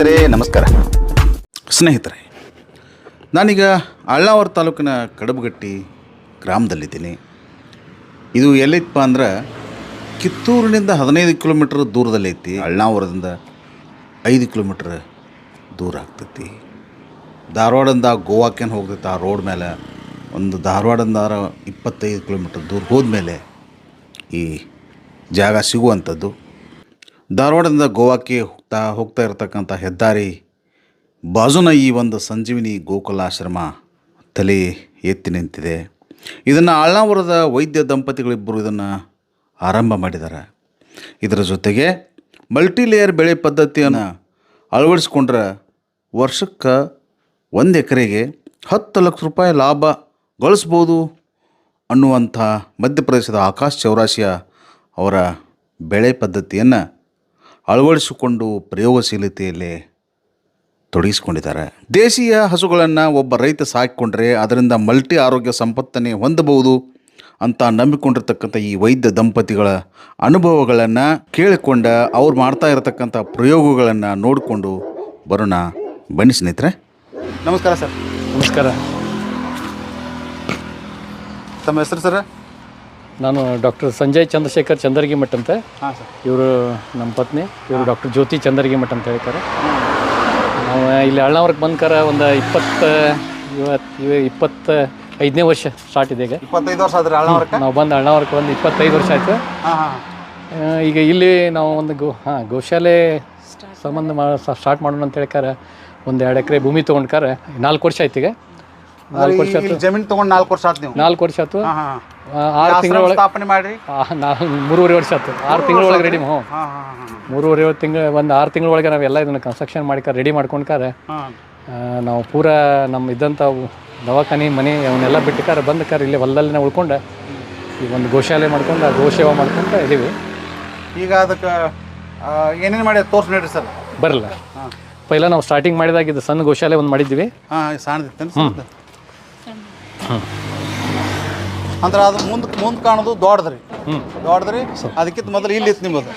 ಸ್ನೇಹಿತರೆ, ನಮಸ್ಕಾರ. ಸ್ನೇಹಿತರೆ, ನಾನೀಗ ಅಳ್ಳಾವರ ತಾಲೂಕಿನ ಕಡಬಗಟ್ಟಿ ಗ್ರಾಮದಲ್ಲಿದ್ದೀನಿ. ಇದು ಎಲ್ಲಿತ್ತಪ್ಪ ಅಂದ್ರೆ ಕಿತ್ತೂರಿನಿಂದ ಹದಿನೈದು ಕಿಲೋಮೀಟ್ರ್ ದೂರದಲ್ಲೈತಿ ಅಳ್ನಾವರದಿಂದ ಐದು ಕಿಲೋಮೀಟ್ರ್ ದೂರ ಆಗ್ತೈತಿ. ಧಾರವಾಡದಿಂದ ಗೋವಾಕ್ಕೇನು ಹೋಗ್ತೈತೆ ಆ ರೋಡ್ ಮೇಲೆ. ಒಂದು ಧಾರವಾಡದಿಂದ ಇಪ್ಪತ್ತೈದು ಕಿಲೋಮೀಟ್ರ್ ದೂರ ಹೋದ್ಮೇಲೆ ಈ ಜಾಗ ಸಿಗುವಂಥದ್ದು. ಧಾರವಾಡದಿಂದ ಗೋವಾಕ್ಕೆ ಹೋಗ್ತಾ ಹೋಗ್ತಾ ಇರತಕ್ಕಂಥ ಹೆದ್ದಾರಿ ಬಾಜುನ ಈ ಒಂದು ಸಂಜೀವಿನಿ ಗೋಕುಲಾಶ್ರಮ ತಲೆ ಎತ್ತಿ ನಿಂತಿದೆ. ಇದನ್ನು ಅಳ್ನಾವರದ ವೈದ್ಯ ದಂಪತಿಗಳಿಬ್ಬರು ಇದನ್ನು ಆರಂಭ ಮಾಡಿದ್ದಾರೆ. ಇದರ ಜೊತೆಗೆ ಮಲ್ಟಿ ಲೇಯರ್ ಬೆಳೆ ಪದ್ಧತಿಯನ್ನು ಅಳವಡಿಸ್ಕೊಂಡ್ರೆ ವರ್ಷಕ್ಕೆ ಒಂದು ಎಕರೆಗೆ ಹತ್ತು ಲಕ್ಷ ರೂಪಾಯಿ ಲಾಭ ಗಳಿಸ್ಬೋದು ಅನ್ನುವಂಥ ಮಧ್ಯಪ್ರದೇಶದ ಆಕಾಶ್ ಚೌರಾಸಿಯ ಅವರ ಬೆಳೆ ಪದ್ಧತಿಯನ್ನು ಅಳವಡಿಸಿಕೊಂಡು ಪ್ರಯೋಗಶೀಲತೆಯಲ್ಲಿ ತೊಡಗಿಸಿಕೊಂಡಿದ್ದಾರೆ. ದೇಶೀಯ ಹಸುಗಳನ್ನು ಒಬ್ಬ ರೈತ ಸಾಕಿಕೊಂಡ್ರೆ ಅದರಿಂದ ಮಲ್ಟಿ ಆರೋಗ್ಯ ಸಂಪತ್ತನ್ನೇ ಹೊಂದಬಹುದು ಅಂತ ನಂಬಿಕೊಂಡಿರ್ತಕ್ಕಂಥ ಈ ವೈದ್ಯ ದಂಪತಿಗಳ ಅನುಭವಗಳನ್ನು ಕೇಳಿಕೊಂಡ ಅವ್ರು ಮಾಡ್ತಾ ಇರತಕ್ಕಂಥ ಪ್ರಯೋಗಗಳನ್ನು ನೋಡಿಕೊಂಡು ಬರೋಣ. ಬನ್ನಿ ಸ್ನೇಹಿತರೆ. ನಮಸ್ಕಾರ ಸರ್. ನಮಸ್ಕಾರ. ತಮ್ಮ ಹೆಸರು ಸರ್? ನಾನು ಡಾಕ್ಟರ್ ಸಂಜಯ್ ಚಂದ್ರಶೇಖರ್ ಚಂದರ್ಗಿ ಮಠ ಅಂತ. ಇವರು ನಮ್ಮ ಪತ್ನಿ ಇವರು ಡಾಕ್ಟರ್ ಜ್ಯೋತಿ ಚಂದರ್ಗಿ ಮಠ ಅಂತ ಹೇಳ್ತಾರೆ. ನಾವು ಇಲ್ಲಿ ಅಳ್ನಾವರ್ಗೆ ಬಂದ್ಕರ ಒಂದು ಇಪ್ಪತ್ತು ಇವತ್ತು ಇವ ಇಪ್ಪತ್ತ ಐದನೇ ವರ್ಷ ಸ್ಟಾರ್ಟ್ ಇದೆ ಈಗ. ಇಪ್ಪತ್ತೈದು ವರ್ಷ ಆದ್ರೆ ನಾವು ಬಂದು ಅಳ್ನಾವರ್ಗೆ ಒಂದು ಇಪ್ಪತ್ತೈದು ವರ್ಷ ಆಯಿತು. ಈಗ ಇಲ್ಲಿ ನಾವು ಒಂದು ಗೋ ಹಾಂ ಗೋಶಾಲೆ ಸಂಬಂಧ ಮಾ ಸ್ಟಾರ್ಟ್ ಮಾಡೋಣ ಅಂತ ಹೇಳ್ಕಾರ ಒಂದು ಎರಡು ಎಕರೆ ಭೂಮಿ ತೊಗೊಂಡ್ಕಾರ ನಾಲ್ಕು ವರ್ಷ ಆಯ್ತು ಈಗ. ನಾಲ್ಕು ವರ್ಷ ಆಯ್ತು. ಜಮೀನು ತೊಗೊಂಡು ನಾಲ್ಕು ವರ್ಷ ಆಯ್ತು ನಾಲ್ಕು ವರ್ಷ ಆಯ್ತು. ಆರು ತಿಂಗಳ ಒಳಗೆ ಸ್ಥಾಪನೆ ಮಾಡಿ ನಾವು ಮೂರುವರೆ ವರ್ಷ ಆಯ್ತು ಆರು ತಿಂಗಳ ಒಳಗೆ ರೆಡಿ ಹ್ಞೂ ಮೂರುವರೆ ತಿಂಗಳ ಒಂದು ಆರು ತಿಂಗಳ ಒಳಗೆ ನಾವೆಲ್ಲ ಇದನ್ನು ಕನ್ಸ್ಟ್ರಕ್ಷನ್ ಮಾಡ್ಕ ರೆಡಿ ಮಾಡ್ಕೊಂಡ್ಕಾರೆ ನಾವು ಪೂರಾ ನಮ್ಮ ಇದ್ದಂಥ ದವಾಖಾನೆ ಮನೆ ಅವನ್ನೆಲ್ಲ ಬಿಟ್ಟಕಾರ ಬಂದಕಾರ ಇಲ್ಲಿ ಹೊಲದಲ್ಲಿನೇ ಉಳ್ಕೊಂಡು ಈಗ ಒಂದು ಗೋಶಾಲೆ ಮಾಡ್ಕೊಂಡು ಆ ಗೋಸೇವಾ ಮಾಡ್ಕೊಂತ ಇದೀವಿ. ಈಗ ಅದಕ್ಕೆ ಏನೇನು ಮಾಡಿ ತೋರ್ಸಿ ನೋಡ್ರಿ ಸರ್. ಬರಲ್ಲ ಪೈಲ ನಾವು ಸ್ಟಾರ್ಟಿಂಗ್ ಮಾಡಿದಾಗ ಇದು ಸಣ್ಣ ಗೋಶಾಲೆ ಒಂದು ಮಾಡಿದ್ವಿ. ಹಾಂ ಸಣ್ಣದಿತ್ತೇನು? ಸರ್ ಅಂದ್ರೆ ಅದು ಮುಂದೆ ಮುಂದೆ ಕಾಣೋದು ದೊಡ್ಡದ್ರಿ. ದೊಡ್ಡದ್ರಿ. ಅದಕ್ಕಿಂತ ಮೊದಲು ಇಲ್ಲಿ ಇತ್ತು ನಿಮ್ಮದು.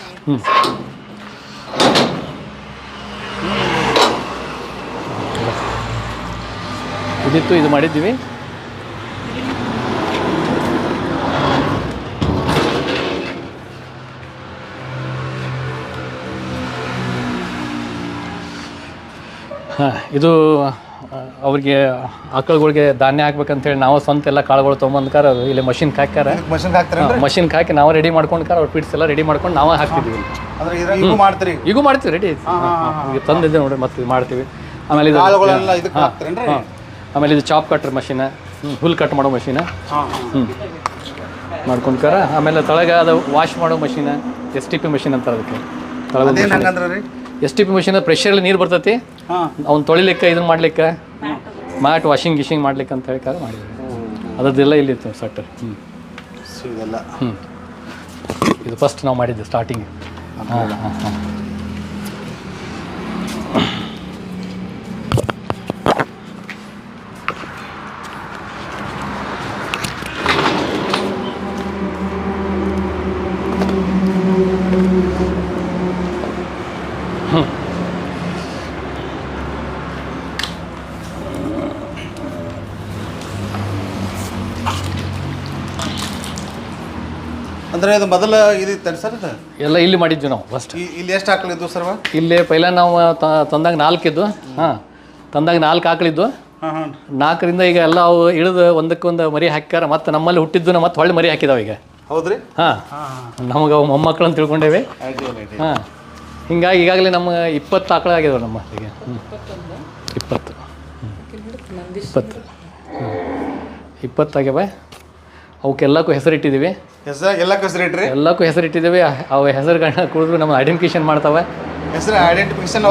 ಇದಿತ್ತು ಇದು ಮಾಡಿದ್ದೀವಿ. ಹಾಂ ಇದು ಅವ್ರಿಗೆ ಆಕಳುಗಳಿಗೆ ಧಾನ್ಯ ಹಾಕ್ಬೇಕಂತೇಳಿ ನಾವು ಸ್ವಂತ ಎಲ್ಲ ಕಾಳುಗಳು ತೊಗೊಂಬಂದ್ಕಾರ ಇಲ್ಲಿ ಮಷಿನ್ಗೆ ಹಾಕ್ಯಾರ. ಮಷಿನ್ಗೆ ಮಷಿನ್ ಮಷಿನ್ಗೆ ಹಾಕಿ ನಾವು ರೆಡಿ ಮಾಡ್ಕೊಂಡ್ಕಾರ ಅವ್ರ ಪೀಟ್ಸ್ ಎಲ್ಲ ರೆಡಿ ಮಾಡ್ಕೊಂಡು ನಾವೇ ಹಾಕ್ತಿದ್ವಿ. ಅಂದ್ರೆ ಇದ್ರ ಇದು ಮಾಡ್ತೀರಿ? ಈಗೂ ಮಾಡ್ತೀವಿ ರೆಡಿ ಈಗ ತಂದಿದ್ದೆ ನೋಡಿ ಮತ್ತೆ ಇದು ಮಾಡ್ತೀವಿ. ಆಮೇಲೆ ಇದು ಕಾಳುಗಳೆಲ್ಲ ಇದಕ್ಕೆ ಹಾಕ್ತೀರೇನ್ರಿ? ಹಾಂ. ಆಮೇಲೆ ಇದು ಚಾಪ್ ಕಟ್ರ್ ಮಷಿನ್ ಹುಲ್ ಕಟ್ ಮಾಡೋ ಮಷಿನ್ ಹಾಂ ಹ್ಞೂ ಮಾಡ್ಕೊಂಡ್ಕಾರ ಆಮೇಲೆ ತಳಗ ಅದು ವಾಶ್ ಮಾಡೋ machine S T P machine ಅಂತಾರೆ ಅದಕ್ಕೆ. ತಳಗ ಅದೇನು ಹಂಗಂದ್ರೆ ರೀ ಎಸ್ ಟಿ ಪಿ ಮಷೀನ್ ಪ್ರೆಷರಲ್ಲಿ ನೀರು ಬರ್ತೈತಿ? ಅವ್ನು ತೊಳಿಲಿಕ್ಕೆ ಇದನ್ನ ಮಾಡ್ಲಿಕ್ಕೆ? ಮ್ಯಾಟ್ ವಾಷಿಂಗ್ ಗಿಶಿಂಗ್ ಮಾಡ್ಲಿಕ್ಕೆ ಅಂತ ಹೇಳಿ ಮಾಡಿದ್ವಿ ಅದರದ್ದೆಲ್ಲ ಇಲ್ಲಿ ಇತ್ತು ಸೆಕ್ಟರ್ ಹ್ಞೂ ಇವೆಲ್ಲ. ಹ್ಞೂ ಇದು ಫಸ್ಟ್ ನಾವು ಮಾಡಿದ್ದು ಸ್ಟಾರ್ಟಿಂಗ್ ಹಾಂ ಹಾಂ ಹಾಂ. ಅಂದ್ರೆ ಅದು ಮೊದಲ ಇದಿತ್ತೇನು ಸರ್ ಎಲ್ಲ ಇಲ್ಲಿ ಮಾಡಿದ್ವಿ ನಾವು ಫಸ್ಟ್ ಇಲ್ಲಿ ಎಷ್ಟು ಹಾಕಲಿದ್ದು ಸರ್ ಇಲ್ಲಿ ಪೈಲ ನಾವು ತಂದಾಗ ತಂದಾಗ ನಾಲ್ಕಿದ್ದು. ಹಾಂ ತಂದಾಗ ನಾಲ್ಕು ಆಕಳಿದ್ದು ಹಾಂ ಹಾಂ. ನಾಲ್ಕರಿಂದ ಈಗ ಎಲ್ಲ ಅವು ಇಳಿದು ಒಂದಕ್ಕೊಂದು ಮರಿ ಹಾಕ್ಯಾರ ಮತ್ತೆ ನಮ್ಮಲ್ಲಿ ಹುಟ್ಟಿದ್ದು ಮತ್ತೆ ಹೊಳ್ಳಿ ಮರಿ ಹಾಕಿದಾವೆ ಈಗ. ಹೌದ್ರಿ? ಹಾಂ. ಹಾಂ ನಮಗೆ ಅವು ಮೊಮ್ಮಕ್ಕಳು ಅಂತ ತಿಳ್ಕೊಂಡೇವೆ. ಹಾಂ. ಹಿಂಗಾಗಿ ಈಗಾಗಲೇ ನಮ್ಮ ಇಪ್ಪತ್ತು ಆಕಳ ಆಗಿದಾವೆ ನಮ್ಮ ಈಗ. ಹ್ಞೂ ಇಪ್ಪತ್ತು. ಹ್ಮ್. ಇಪ್ಪತ್ತು. ಹ್ಞೂ ಇಪ್ಪತ್ತಾಗ್ಯಾವ ಅವಕ್ಕೆಲ್ಲಕ್ಕೂ ಹೆಸರಿಟ್ಟಿದ್ದೀವಿ. ಹೆಸರು ಎಲ್ಲ ಹೆಸರು ಇಟ್ರಿ ಎಲ್ಲಕ್ಕೂ ಹೆಸರಿಟ್ಟಿದ್ದೀವಿ. ಅವ ಹೆಸರುಗಳನ್ನ ಕುಡಿದ್ರು ನಮ್ಮ ಐಡೆಂಟಿಫಿಕೇಶನ್ ಮಾಡ್ತಾವೆ. ಹೆಸರು ಐಡೆಂಟಿಫಿಕೇಶನ್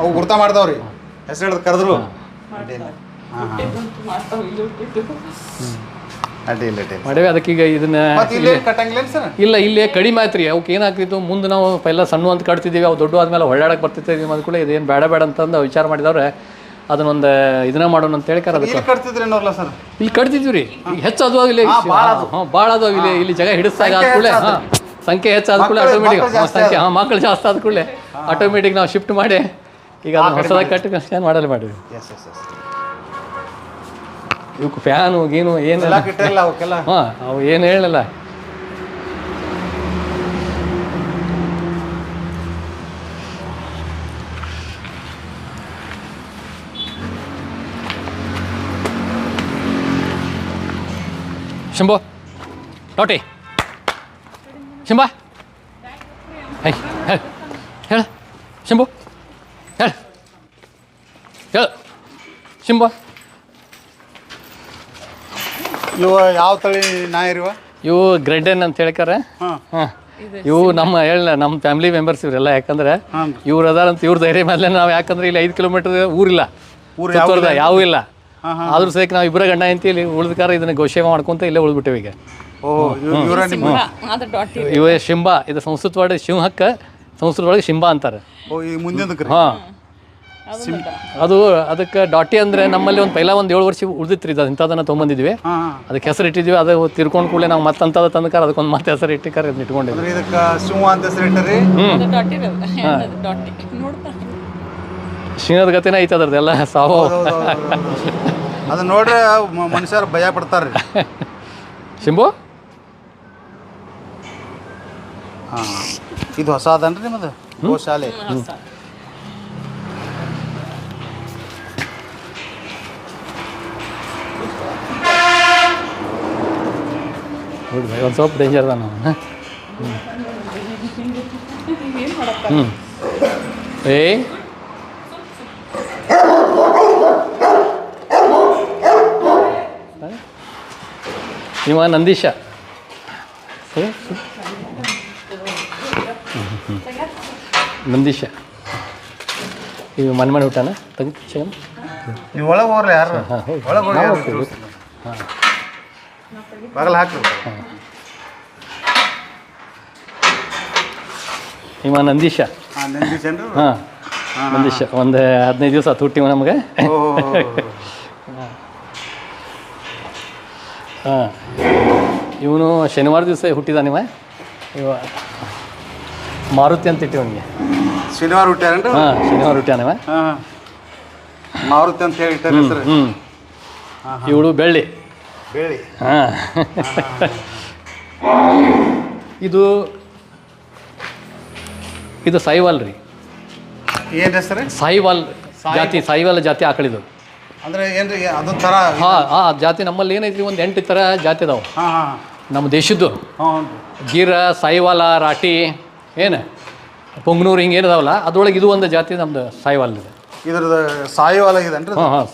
ಅವು ಗುರ್ತಾ ಮಾಡ್ತಾವ್ರಿ ಹೆಸರು ಹಿಡಿದು ಕರೆದ್ರು. ಮಾಡೇವಿ. ಅದಕ್ಕೀಗ ಇದನ್ನ ಇಲ್ಲೇ ಇಲ್ಲ ಕಡಿಮೆ ಆಯ್ತ್ರಿ. ರೀ ಅವಕ್ಕೆ ಏನಾಗ್ತಿತ್ತು? ಮುಂದೆ ನಾವು ಎಲ್ಲ ಸಣ್ಣ ಅಂತ ಕಟ್ತಿದ್ದೀವಿ. ಅವು ದೊಡ್ಡ ಆದ್ಮೇಲೆ ಹೊಳ್ಳಾಡಕ್ಕೆ ಬರ್ತಿದ್ದೀವಿ ಅಂದ ಕೂಡ ಇದೇನು ಬೇಡ ಬೇಡ ಅಂತಂದು ವಿಚಾರ ಮಾಡಿದವ್ರೆ. ಅದನ್ನೊಂದು ಇದನ್ನ ಮಾಡೋಣ ಅಂತ ಹೇಳ್ಕಾರ ಅದಕ್ಕೆ. ಇಲ್ಲಿ ಕಟ್ತಿದ್ರಿ ಅನ್ನೋರ್ಲ ಸರ್. ಇಲ್ಲಿ ಕಟ್ತಿದ್ವಿ ರೀ ಈಗ ಹೆಚ್ಚು ಅದು. ಆಗಲಿ ಹಾಂ ಭಾಳ ಅದು ಇಲ್ಲಿ ಇಲ್ಲಿ ಜಾಗ ಹಿಡಿಸ್ದಾಗ ಆದ ಕೂಡಲೇ ಹಾಂ. ಸಂಖ್ಯೆ ಹೆಚ್ಚಾದ ಕೂಡಲೇ ಆಟೋಮೆಟಿಕ್ ಸಂಖ್ಯೆ ಹಾಂ ಮಕ್ಕಳು ಜಾಸ್ತಿ ಆದ ಕೂಡಲೇ. ಆಟೋಮೆಟಿಕ್ ನಾವು ಶಿಫ್ಟ್ ಮಾಡಿ. ಈಗ ಅದನ್ನ ಹೊಸದಾಗಿ ಕಟ್ಟಿ ಸ್ಕ್ಯಾನ್ ಮಾಡಲ್ಲ ಮಾಡಿದ್ವಿ ಎಸ್ ಎಸ್ ಎಸ್ ಇವಕ್ಕೆ ಫ್ಯಾನು ಗೀನು ಏನು ಎಲ್ಲ ಇಟ್ಟಿರಲ್ಲ ಅವಕ್ಕೆಲ್ಲ. ಹಾಂ ಅವು ಏನು ಹೇಳಲ್ಲ ಶಂಭು. ನೋಟಿ. ಶಂಭ. ಹೈ ಹೇಳ. ಹೇಳ. ಶಂಭು. ಹೇಳ. ಹೇಳ. ಶಂಭು. ಇವ ಯಾವ ತಳಿ ನಾಯಿ ಇರುವ ಇವು? ಗ್ರೆಡ್ಡನ್ ಅಂತ ಹೇಳ್ಕಾರೆ. ಹಾಂ. ಇವು ನಮ್ಮ ಹೇಳ ನಮ್ಮ ಫ್ಯಾಮಿಲಿ ಮೆಂಬರ್ಸ್ ಇವರೆಲ್ಲ ಯಾಕಂದ್ರೆ ಇವ್ರು ಅದಾರಂತ ಇವ್ರ ಧೈರ್ಯ ಮೇಲೆ ನಾವು ಯಾಕಂದ್ರೆ ಇಲ್ಲಿ ಐದು ಕಿಲೋಮೀಟರ್ ಊರಿಲ್ಲ. ಊರು ಯಾವ ಇಲ್ಲ. ಆದ್ರೂ ಸಹಿತ ನಾವು ಇಬ್ಬರ ಗಂಡ ಹೆಂಡತಿ ಇಲ್ಲಿ ಉಳಿದಕಾರ ಇದನ್ನ ಗೋಷೇವ ಮಾಡ್ಕೊಂತ ಇಲ್ಲೇ ಉಳಿದ್ಬಿಟ್ಟೇವೆ ಈಗ. ಅದು ಇವ ಶಿಂಬ ಇದು ಸಂಸ್ಕೃತ ಒಳಗೆ ಶಿಂಹಕ್ಕ ಸಂಸ್ಕೃತ ಒಳಗೆ ಶಿಂಬ ಅಂತಾರೆ. ಹಾಂ. ಅದು ಅದಕ್ಕೆ ಡಾಟಿ ಅಂದ್ರೆ ನಮ್ಮಲ್ಲಿ ಒಂದು ಪೈಲ ಒಂದು ಏಳು ವರ್ಷ ಉಳಿದಿತ್ತು ಇದು ಇಂಥದನ್ನ ತೊಗೊಂಬಂದಿದ್ವಿ. ಅದಕ್ಕೆ ಹೆಸರು ಇಟ್ಟಿದ್ವಿ ಅದು ತಿರ್ಕೊಂಡ್ ಕೂಡಲೇ ನಾವು ಮತ್ತಂತದ ತಂದಕಾರ ಅದಕ್ಕೊಂದ್ ಮತ್ತೆ ಹೆಸರು ಇಟ್ಟಿಕಾರ ಇದನ್ನ ಇಟ್ಕೊಂಡಿದ್ವಿ. ಶಿಂಗದ ಅಂತ ಅದು ಅದು ಗತಿನೇ ಐತೆ ಅದ್ರದ್ದೆಲ್ಲ ಸಾವು. ಅದನ್ನ ನೋಡ್ರೆ ಮನುಷ್ಯರು ಭಯ ಪಡ್ತಾರ್ರಿ. ಶಿಂಬು? ಹಾಂ. ಇದು ಹೊಸ ಅದನ್ರಿ ನಿಮ್ಮದು ಗೋಶಾಲೆ. ಒಂದು ಸ್ವಲ್ಪ ಡೇಂಜರ್ ಅದ ನಾವು ಹ್ಞೂ ಏಯ್. ಇವ ನಂದೀಶ. ನಂದೀಶ. ಇವ ಮನೆ ಮನೆ ಊಟನ ತೆಗಿ ನೀವು ಒಳಗೆ ಹೋಗ್ರಿ ಯಾರು? ಒಳಗೆ ಹೋಗಿ ಹಾಂ. ಹಾಕಿ ನಿಮ್ಮ ನಂದೀಶ. ಹಾಂ ನಂದೀಶ ಒಂದು ಹದಿನೈದು ದಿವಸ ಹುಟ್ಟಿವ ನಮಗೆ. ಹಾಂ. ಇವನು ಶನಿವಾರ ದಿವಸ ಹುಟ್ಟಿದಾನಿವ ಇವ. ಮಾರುತಿ ಅಂತ ಇಟ್ಟಿವನಿಗೆ ಶನಿವಾರ ಹುಟ್ಟ್ಯಾರೇನ್ರಿ ಹಾಂ ಶನಿವಾರ ಹುಟ್ಟ್ಯಾನಿವ ಹಾಂ ಮಾರುತಿ ಅಂತ ಹೇಳಿ ಇಟ್ಟಾರ ಹೆಸರು. ಹ್ಞೂ ಇವಳು ಬೆಳ್ಳಿ. ಬೆಳ್ಳಿ. ಹಾಂ. ಇದು ಇದು ಸಾಯಿವಾಲ್ ರೀ. ಏನು ಹೆಸರು? ಸಾಯಿವಾಲ್ ಜಾತಿ ಸಾಯಿವಾಲ್ ಜಾತಿ ಆಕಳಿದು. ಅಂದ್ರೆ ಏನ್ರಿ ಅದೊಂದು ಥರ ಹಾಂ ಹಾಂ ಜಾತಿ ನಮ್ಮಲ್ಲಿ ಏನೈತಿ ಒಂದು ಎಂಟು ಥರ ಜಾತಿ ಅದಾವೆ. ಹಾಂ ಹಾಂ. ನಮ್ಮ ದೇಶದ್ದು. ಗೀರ ಸಾಯಿವಾಲ ರಾಟಿ ಏನು? ಪೊಂಗನೂರು ಹಿಂಗೆ ಏನಿದಾವಲ್ಲ ಅದ್ರೊಳಗೆ ಇದು ಒಂದು ಜಾತಿ ನಮ್ದು ಸಾಯಿವಾಲ್ ಇದೆ ಇದ್ರದ್ದು ಸಾಯಿವಾಲ ಇದೆ ಅಂದ್ರೆ ಹಾಂ ಹಾಂ.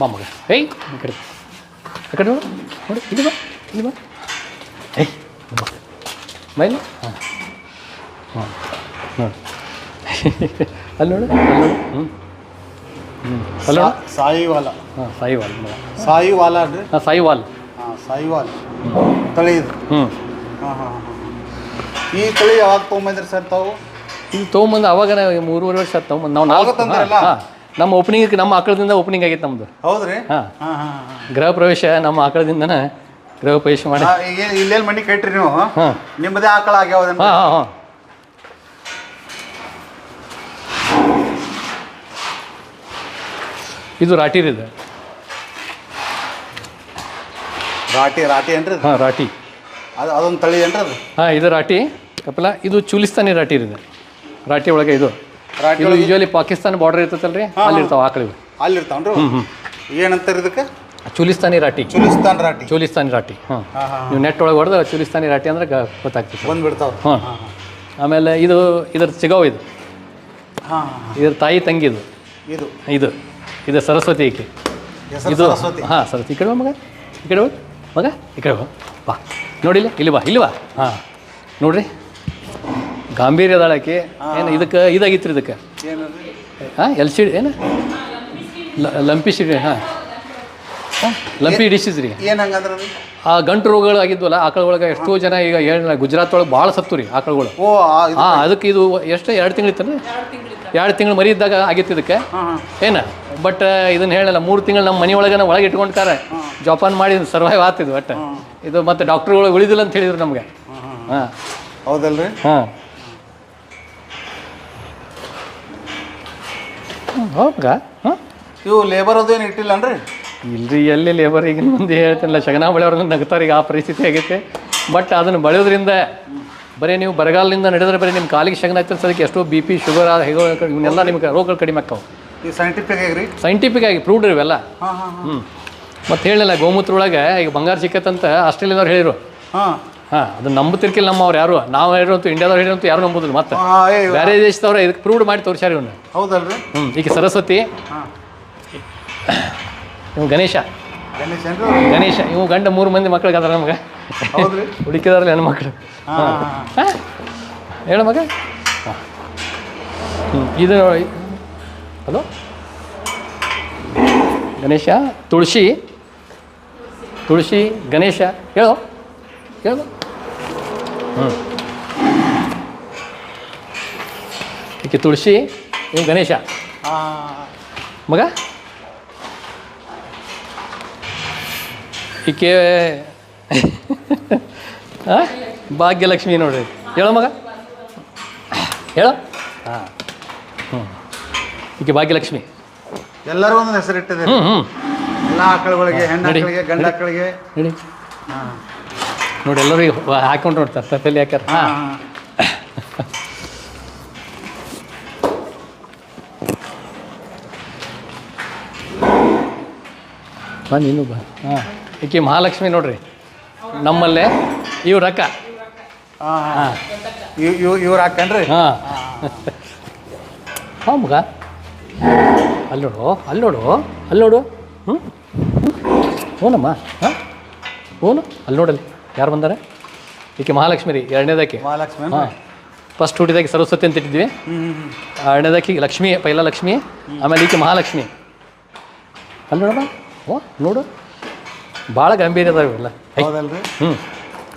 ಬಾ ಮಗ. ಏಯ್ ಈ ಕಡೆ ಆ ಕಡೆ ನೋಡು ನೋಡಿ ಇಲ್ಲಿ ಬಾ ಇಲ್ಲಿ ಬಾ. ಏಯ್ ಇಲ್ಲಿ ಹಾಂ. ಹಾಂ. ನೋಡಿ ಅಲ್ಲಿ ನೋಡು ಅಲ್ಲಿ ನೋಡು. ಹ್ಞೂ ಹ್ಞೂ ಅಲ್ಲಿ ಸಾಯಿವಾಲ. ಹಾಂ ಸಾಯಿವಾಲ್ ಸಾಯಿವಾಲ ಅಂದ್ರೆ? ಹಾಂ ಸಾಯಿವಾಲ್. ಸಾಯಿವಾಲ್ ತಳಿ ಇದು. ಹ್ಞೂ ಹಾಂ ಹಾಂ ಈ ತಳಿ ಯಾವಾಗ ತೊಗೊಂಬಂದ್ರಿ ಸರ್ ತಾವು? ಹಿಂಗೆ ತೊಗೊಂಬಂದು ಅವಾಗ ಮೂರುವರೆ ವರ್ಷ ತೊಗೊಂಬಂದು. ನಾವು ನಾಲ್ಕು ತಂದ್ರಲ್ಲ? ಹಾಂ ನಮ್ಮ ಓಪನಿಂಗ್ ನಮ್ಮ ಆಕಳದಿಂದ ಓಪನಿಂಗ್ ಆಗೈತೆ ನಮ್ದು. ಹೌದ್ರಿ? ಹಾಂ. ಹಾಂ ಹಾಂ ಗೃಹ ಪ್ರವೇಶ ನಮ್ಮ ಆಕಳದಿಂದನೇ ಗೃಹ ಪ್ರವೇಶ ಮಾಡಿ. ಈಗ ಇಲ್ಲೇನು ಮನೆ ಕಟ್ರಿ ನೀವು? ಹಾಂ. ನಿಮ್ಮದೇ ಆಕಳ ಆಗ್ಯಾವ ಹಾಂ ಹಾಂ ಹಾಂ. ಇದು ರಾಟಿರ್ ಇದೆ ರಾಟಿ ರಾಟಿ ಏನ್ರಿ? ಹಾಂ ರಾಟಿ. ಅದು ಅದೊಂದು ತಳಿ ಏನ್ರಿ ಅದು? ಹಾಂ ಇದು ರಾಟಿ. ಕಪಲ ಇದು ಚೂಲಿಸ್ತಾನಿ ರಾಟಿ ಇದೆ. ರಾಟಿ ಒಳಗೆ ಇದು. ರಾಟಿ ಇದು ಯೂಶುವಲಿ ಪಾಕಿಸ್ತಾನ ಬಾರ್ಡರ್ ಇರ್ತೈತಲ್ರಿ? ಅಲ್ಲಿ ಇರ್ತಾವೆ ಆಕಳಿವು ಅಲ್ಲಿ ಹ್ಞೂ ಏನಂತಾರೆ ಇದಕ್ಕೆ? ಚುಲಿಸ್ತಾನಿ ರಾಟಿ. ಚುಲಿಸ್ತಾನ್ ರಾಟಿ. ಚುಲಿಸ್ತಾನಿ ರಾಟಿ. ಹಾಂ. ನೀವು ನೆಟ್ ಒಳಗೆ ಹೊಡೆದ್ರೆ ಚುಲಿಸ್ತಾನಿ ರಾಟಿ ಅಂದ್ರೆ ಗೊತ್ತಾಗ್ತದೆ ಬಂದ್ಬಿಡ್ತಾವ. ಹಾಂ. ಆಮೇಲೆ ಇದು ಇದ್ರ ಸಿಗೋ ಇದು. ಹಾಂ ಇದ್ರ ತಾಯಿ ತಂಗಿ ಇದು. ಇದು. ಇದು. ಇದು ಸರಸ್ವತಿ ಈಕೆ. ಇದು ಸರಸ್ವತಿ. ಹಾಂ ಸರಸ್ವತಿ. ಈ ಕಡೆ ಮಗ. ಈ ಕಡೆ ಹೋಗಿ. ಮಗ ಈ ಕಡೆ ಬಾ. ಬಾ. ನೋಡಿಲ್ಲ ಇಲ್ಲಿ ಬಾ ಇಲ್ಲಿ ಬಾ. ಹಾಂ. ನೋಡ್ರಿ ಗಾಂಭೀರ್ಯದಾಳಕ್ಕೆ ಏನು ಇದಕ್ಕೆ ಇದಾಗಿತ್ತು ರೀ ಇದಕ್ಕೆ? ಏನಂದ್ರಿ ಹಾಂ ಎಲ್ ಸಿ ಏನು? ಲ- ಲಂಪಿ ಸಿಡಿ ಹಾಂ. ಲಂಪಿ ಡಿಸೀಸ್ ರೀ ಏನು ಹಂಗಂದ್ರೆ ಆ ಗಂಟು ರೋಗಗಳು ಆಗಿದ್ವಲ್ಲ ಆಕಳೊಳಗೆ ಎಷ್ಟೋ ಜನ ಈಗ ಏನಿಲ್ಲ ಗುಜರಾತ್ ಒಳಗೆ ಭಾಳ ಸತ್ತು ರೀ ಆಕಳುಗಳು. ಓ ಆ ಹಾಂ ಅದಕ್ಕೆ ಇದು ಎಷ್ಟು ಎರಡು ತಿಂಗಳು ಇತ್ತಲ್ಲ? ಎರಡು ತಿಂಗಳು ಮರಿ ಇದ್ದಾಗ ಆಗಿತ್ತು ಇದಕ್ಕೆ. ಏನು ಹಾಂ. ಏನ? ಬಟ್ ಇದನ್ನ ಹೇಳಲ್ಲ ಮೂರು ತಿಂಗಳು ನಮ್ಮ ಮನೆಯೊಳಗೆ ಒಳಗೆ ಇಟ್ಕೊಂಡ್ತಾರೆ ಜೋಪಾನ ಮಾಡಿ ಸರ್ವೈವ್ ಆತಿದ್ ಒಟ್ಟು. ಇದು ಮತ್ತೆ ಡಾಕ್ಟ್ರುಗಳು ಉಳಿದಿಲ್ಲ ಅಂತ ಹೇಳಿದ್ರು ನಮಗೆ. ಹಾಂ. ಹೌದಲ್ರಿ? ಹಾಂ. ಇವು ಲೇಬರ್ ಇಟ್ಟಿಲ್ಲನ್ರಿ? ಇಲ್ರಿ ಎಲ್ಲಿ ಲೇಬರ್ ಈಗಿನ ಮಂದಿ ಹೇಳ್ತೀನಲ್ಲ ಶಗನ ಬಳೆಯವ್ರನ್ನ ನಗ್ತಾರೆ ಈಗ ಆ ಪರಿಸ್ಥಿತಿ ಆಗೈತೆ. ಬಟ್ ಅದನ್ನು ಬಳಿಯೋದ್ರಿಂದ ಬರೀ ನೀವು ಬರಗಾಲದಿಂದ ನಡೆದ್ರೆ ಬರೀ ನಿಮ್ಮ ಕಾಲಿಗೆ ಶಗನ ಆಯ್ತು ಎಷ್ಟು ಎಷ್ಟೋ ಬಿ ಪಿ ಶುಗರ್ ಹೇಗೋ ಇವನ್ನೆಲ್ಲ ನಿಮ್ಗೆ ರೋಗಗಳು ಕಡಿಮೆ ಈ ಸೈಂಟಿಫಿಕ್ ಆಗ್ರಿ ಸೈಂಟಿಫಿಕ್ ಆಗಿ ಪ್ರೂವ್ಡ್ ಇವೆಲ್ಲ. ಹ್ಞೂ ಮತ್ತು ಹೇಳಲ್ಲ ಗೋಮೂತ್ರ ಒಳಗೆ ಈಗ ಬಂಗಾರ ಸಿಕ್ಕತ್ತಂತ ಆಸ್ಟ್ರೇಲಿಯಾದವ್ರು ಹೇಳಿರು. ಹಾಂ. ಹಾಂ ಅದು ನಂಬುತ್ತಿರ್ಕಿಲ್ಲ ನಮ್ಮವ್ರು ಯಾರು ನಾವು ಹೇಳಿರಂತೂ ಇಂಡಿಯಾದವ್ರು ಹೇಳಿರಂತೂ ಯಾರು ನಂಬುದಿಲ್ಲ ಮತ್ತೆ. ಬೇರೆ ದೇಶದವ್ರು ಇದಕ್ಕೆ ಪ್ರೂವ್ಡ್ ಮಾಡಿ ತೋರಿಸ್ಯಾರ ಇವನ್ನ ಹೌದಲ್ರಿ? ಹ್ಞೂ ಈಗ ಸರಸ್ವತಿ. ಇವ್ ಗಣೇಶ. ಗಣೇಶ್ ಇವು ಗಂಡ ಮೂರು ಮಂದಿ ಮಕ್ಳಿಗೆ ಅದಾರ ನಮಗೆ. ಹುಡುಕಿದಾರಲ್ಲ ಹೆಣ್ಮಕ್ಳು ಹಾಂ ಹಾಂ. ಹೇಳ ಮಗ. ಇದು ಹಲೋ? ಗಣೇಶ ತುಳಸಿ. ತುಳಸಿ ಗಣೇಶ ಹೇಳು ಹೇಳು. ಹ್ಞೂ ಈಕೆ ತುಳಸಿ ಇವ್ ಗಣೇಶ. ಮಗ? ಈಕೆ ಹಾಂ ಭಾಗ್ಯಲಕ್ಷ್ಮಿ ನೋಡ್ರಿ. ಹೇಳು ಮಗ. ಹೇಳು. ಹಾಂ. ಹ್ಞೂ ಈಕೆ ಭಾಗ್ಯಲಕ್ಷ್ಮಿ. ಎಲ್ಲರೂ ಒಂದು ಹೆಸರು ಇಟ್ಟಿದೆ ಹ್ಞೂ ಹ್ಞೂ ಎಲ್ಲ ಆಕಳುಗಳಿಗೆ ನಡಿ. ಆಕಳಿಗೆ ಗಂಡ ಆಕಳಿಗೆ ಹೇಳಿ ಹಾಂ. ನೋಡಿ ಎಲ್ಲರೂ ಈಗ ಹಾಕೊಂಡು ನೋಡ್ತಾರೆ ತಪ್ಪಲ್ಲಿ ಯಾಕಾರ ಹಾಂ ಬಾ ನೀನು ಬಾ. ಹಾಂ. ಈಕೆ ಮಹಾಲಕ್ಷ್ಮಿ ನೋಡ್ರಿ. ನಮ್ಮಲ್ಲೇ ಇವ್ರ ಅಕ್ಕ. ಹಾಂ ಹಾಂ. ಹಾಂ. ಇವ್ ಇವ್ ಇವ್ರು ಹಾಕನ್ರಿ ಹಾಂ. ಹಾಂ ಮಗ. ಅಲ್ಲಿ ನೋಡು ಅಲ್ಲಿ ನೋಡು ಅಲ್ಲಿ ನೋಡು. ಹ್ಞೂ ಓನಮ್ಮ ಹಾಂ? ಓನು ಅಲ್ಲಿ ನೋಡಲ್ಲಿ. ಯಾರು ಬಂದಾರೆ? ಈಕೆ ಮಹಾಲಕ್ಷ್ಮಿ ರೀ ಎರಡನೇದಕ್ಕೆ ಮಹಾಲಕ್ಷ್ಮಿ ಹಾಂ. ಫಸ್ಟ್ ಹುಟ್ಟಿದಾಗಿ ಸರಸ್ವತಿ ಅಂತ ಇಟ್ಟಿದ್ವಿ. ಎರಡನೇದಕ್ಕೆ ಲಕ್ಷ್ಮಿ ಪೈಲ ಲಕ್ಷ್ಮಿ ಆಮೇಲೆ ಈಕೆ ಮಹಾಲಕ್ಷ್ಮಿ. ಅಲ್ಲಿ ನೋಡಮ್ಮ. ಓ ನೋಡು. ಭಾಳ ಗಂಭೀರ ಅದಾವೆ ಇವೆಲ್ಲ. ಹ್ಞೂ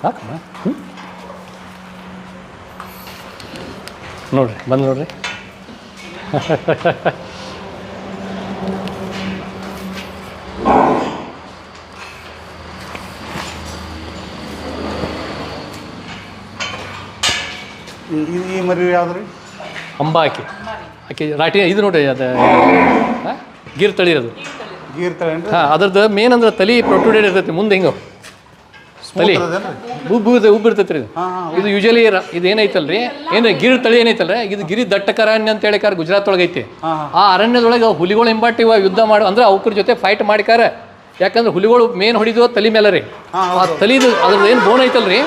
ಹಾಕಮ್ಮ ಹ್ಞೂ ನೋಡ್ರಿ ಬಂದು ನೋಡ್ರಿ. ಈ- ಈ- ಮರಿ ಯಾವ್ದು ರೀ ಅಂಬ ಆಕಿ. ರಾಟಿ ಇದು ನೋಡ್ರಿ ಅದು ಆ? ಗೀರ್ ತಳಿ ಅದು ಗೀರ್ ತಳಿ ಹಾಂ ಅದ್ರದ್ದು ಮೇನ್ ಅಂದ್ರೆ ತಲಿ ಪ್ರೊಟೂಡೆಡ್ ಇರ್ತೈತಿ ಮುಂದೆ ಹಿಂಗೆ. ತಲಿ. ಅದೇನ್ರಿ ಉಬ್ಬು ಇರ್ತೈತಿ ರೀ ಇದು. ಹಾಂ ಹಾಂ ಇದು ಯೂಶಲಿ ಇದು ಏನೈತಲ್ರಿ? ಏನು ಗಿರ್ ತಳಿ ಏನೈತಲ್ರಿ? ಇದು ಗಿರಿ ದಟ್ಟಕ ಅರಣ್ಯ ಅಂತ ಹೇಳಿಕಾರ ಗುಜರಾತ್ ಒಳಗೆ ಐತಿ ಹಾಂ ಹಾಂ. ಆ ಅರಣ್ಯದೊಳಗೆ ಹುಲಿಗಳು ಹಿಂಬಾಟಿವ ಯುದ್ಧ ಮಾಡು ಅಂದ್ರೆ ಅವ್ರ ಜೊತೆ ಫೈಟ್ ಮಾಡಿಕಾರ. ಯಾಕಂದ್ರೆ ಹುಲಿಗಳು ಮೇನ್ ಹೊಡಿದು ತಲೆ ಮೇಲೆ ರೀ ಆ ತಲಿದು ಅದ್ರದ್ದು ಏನು ಬೋನ್ ಐತಲ್ರಿ?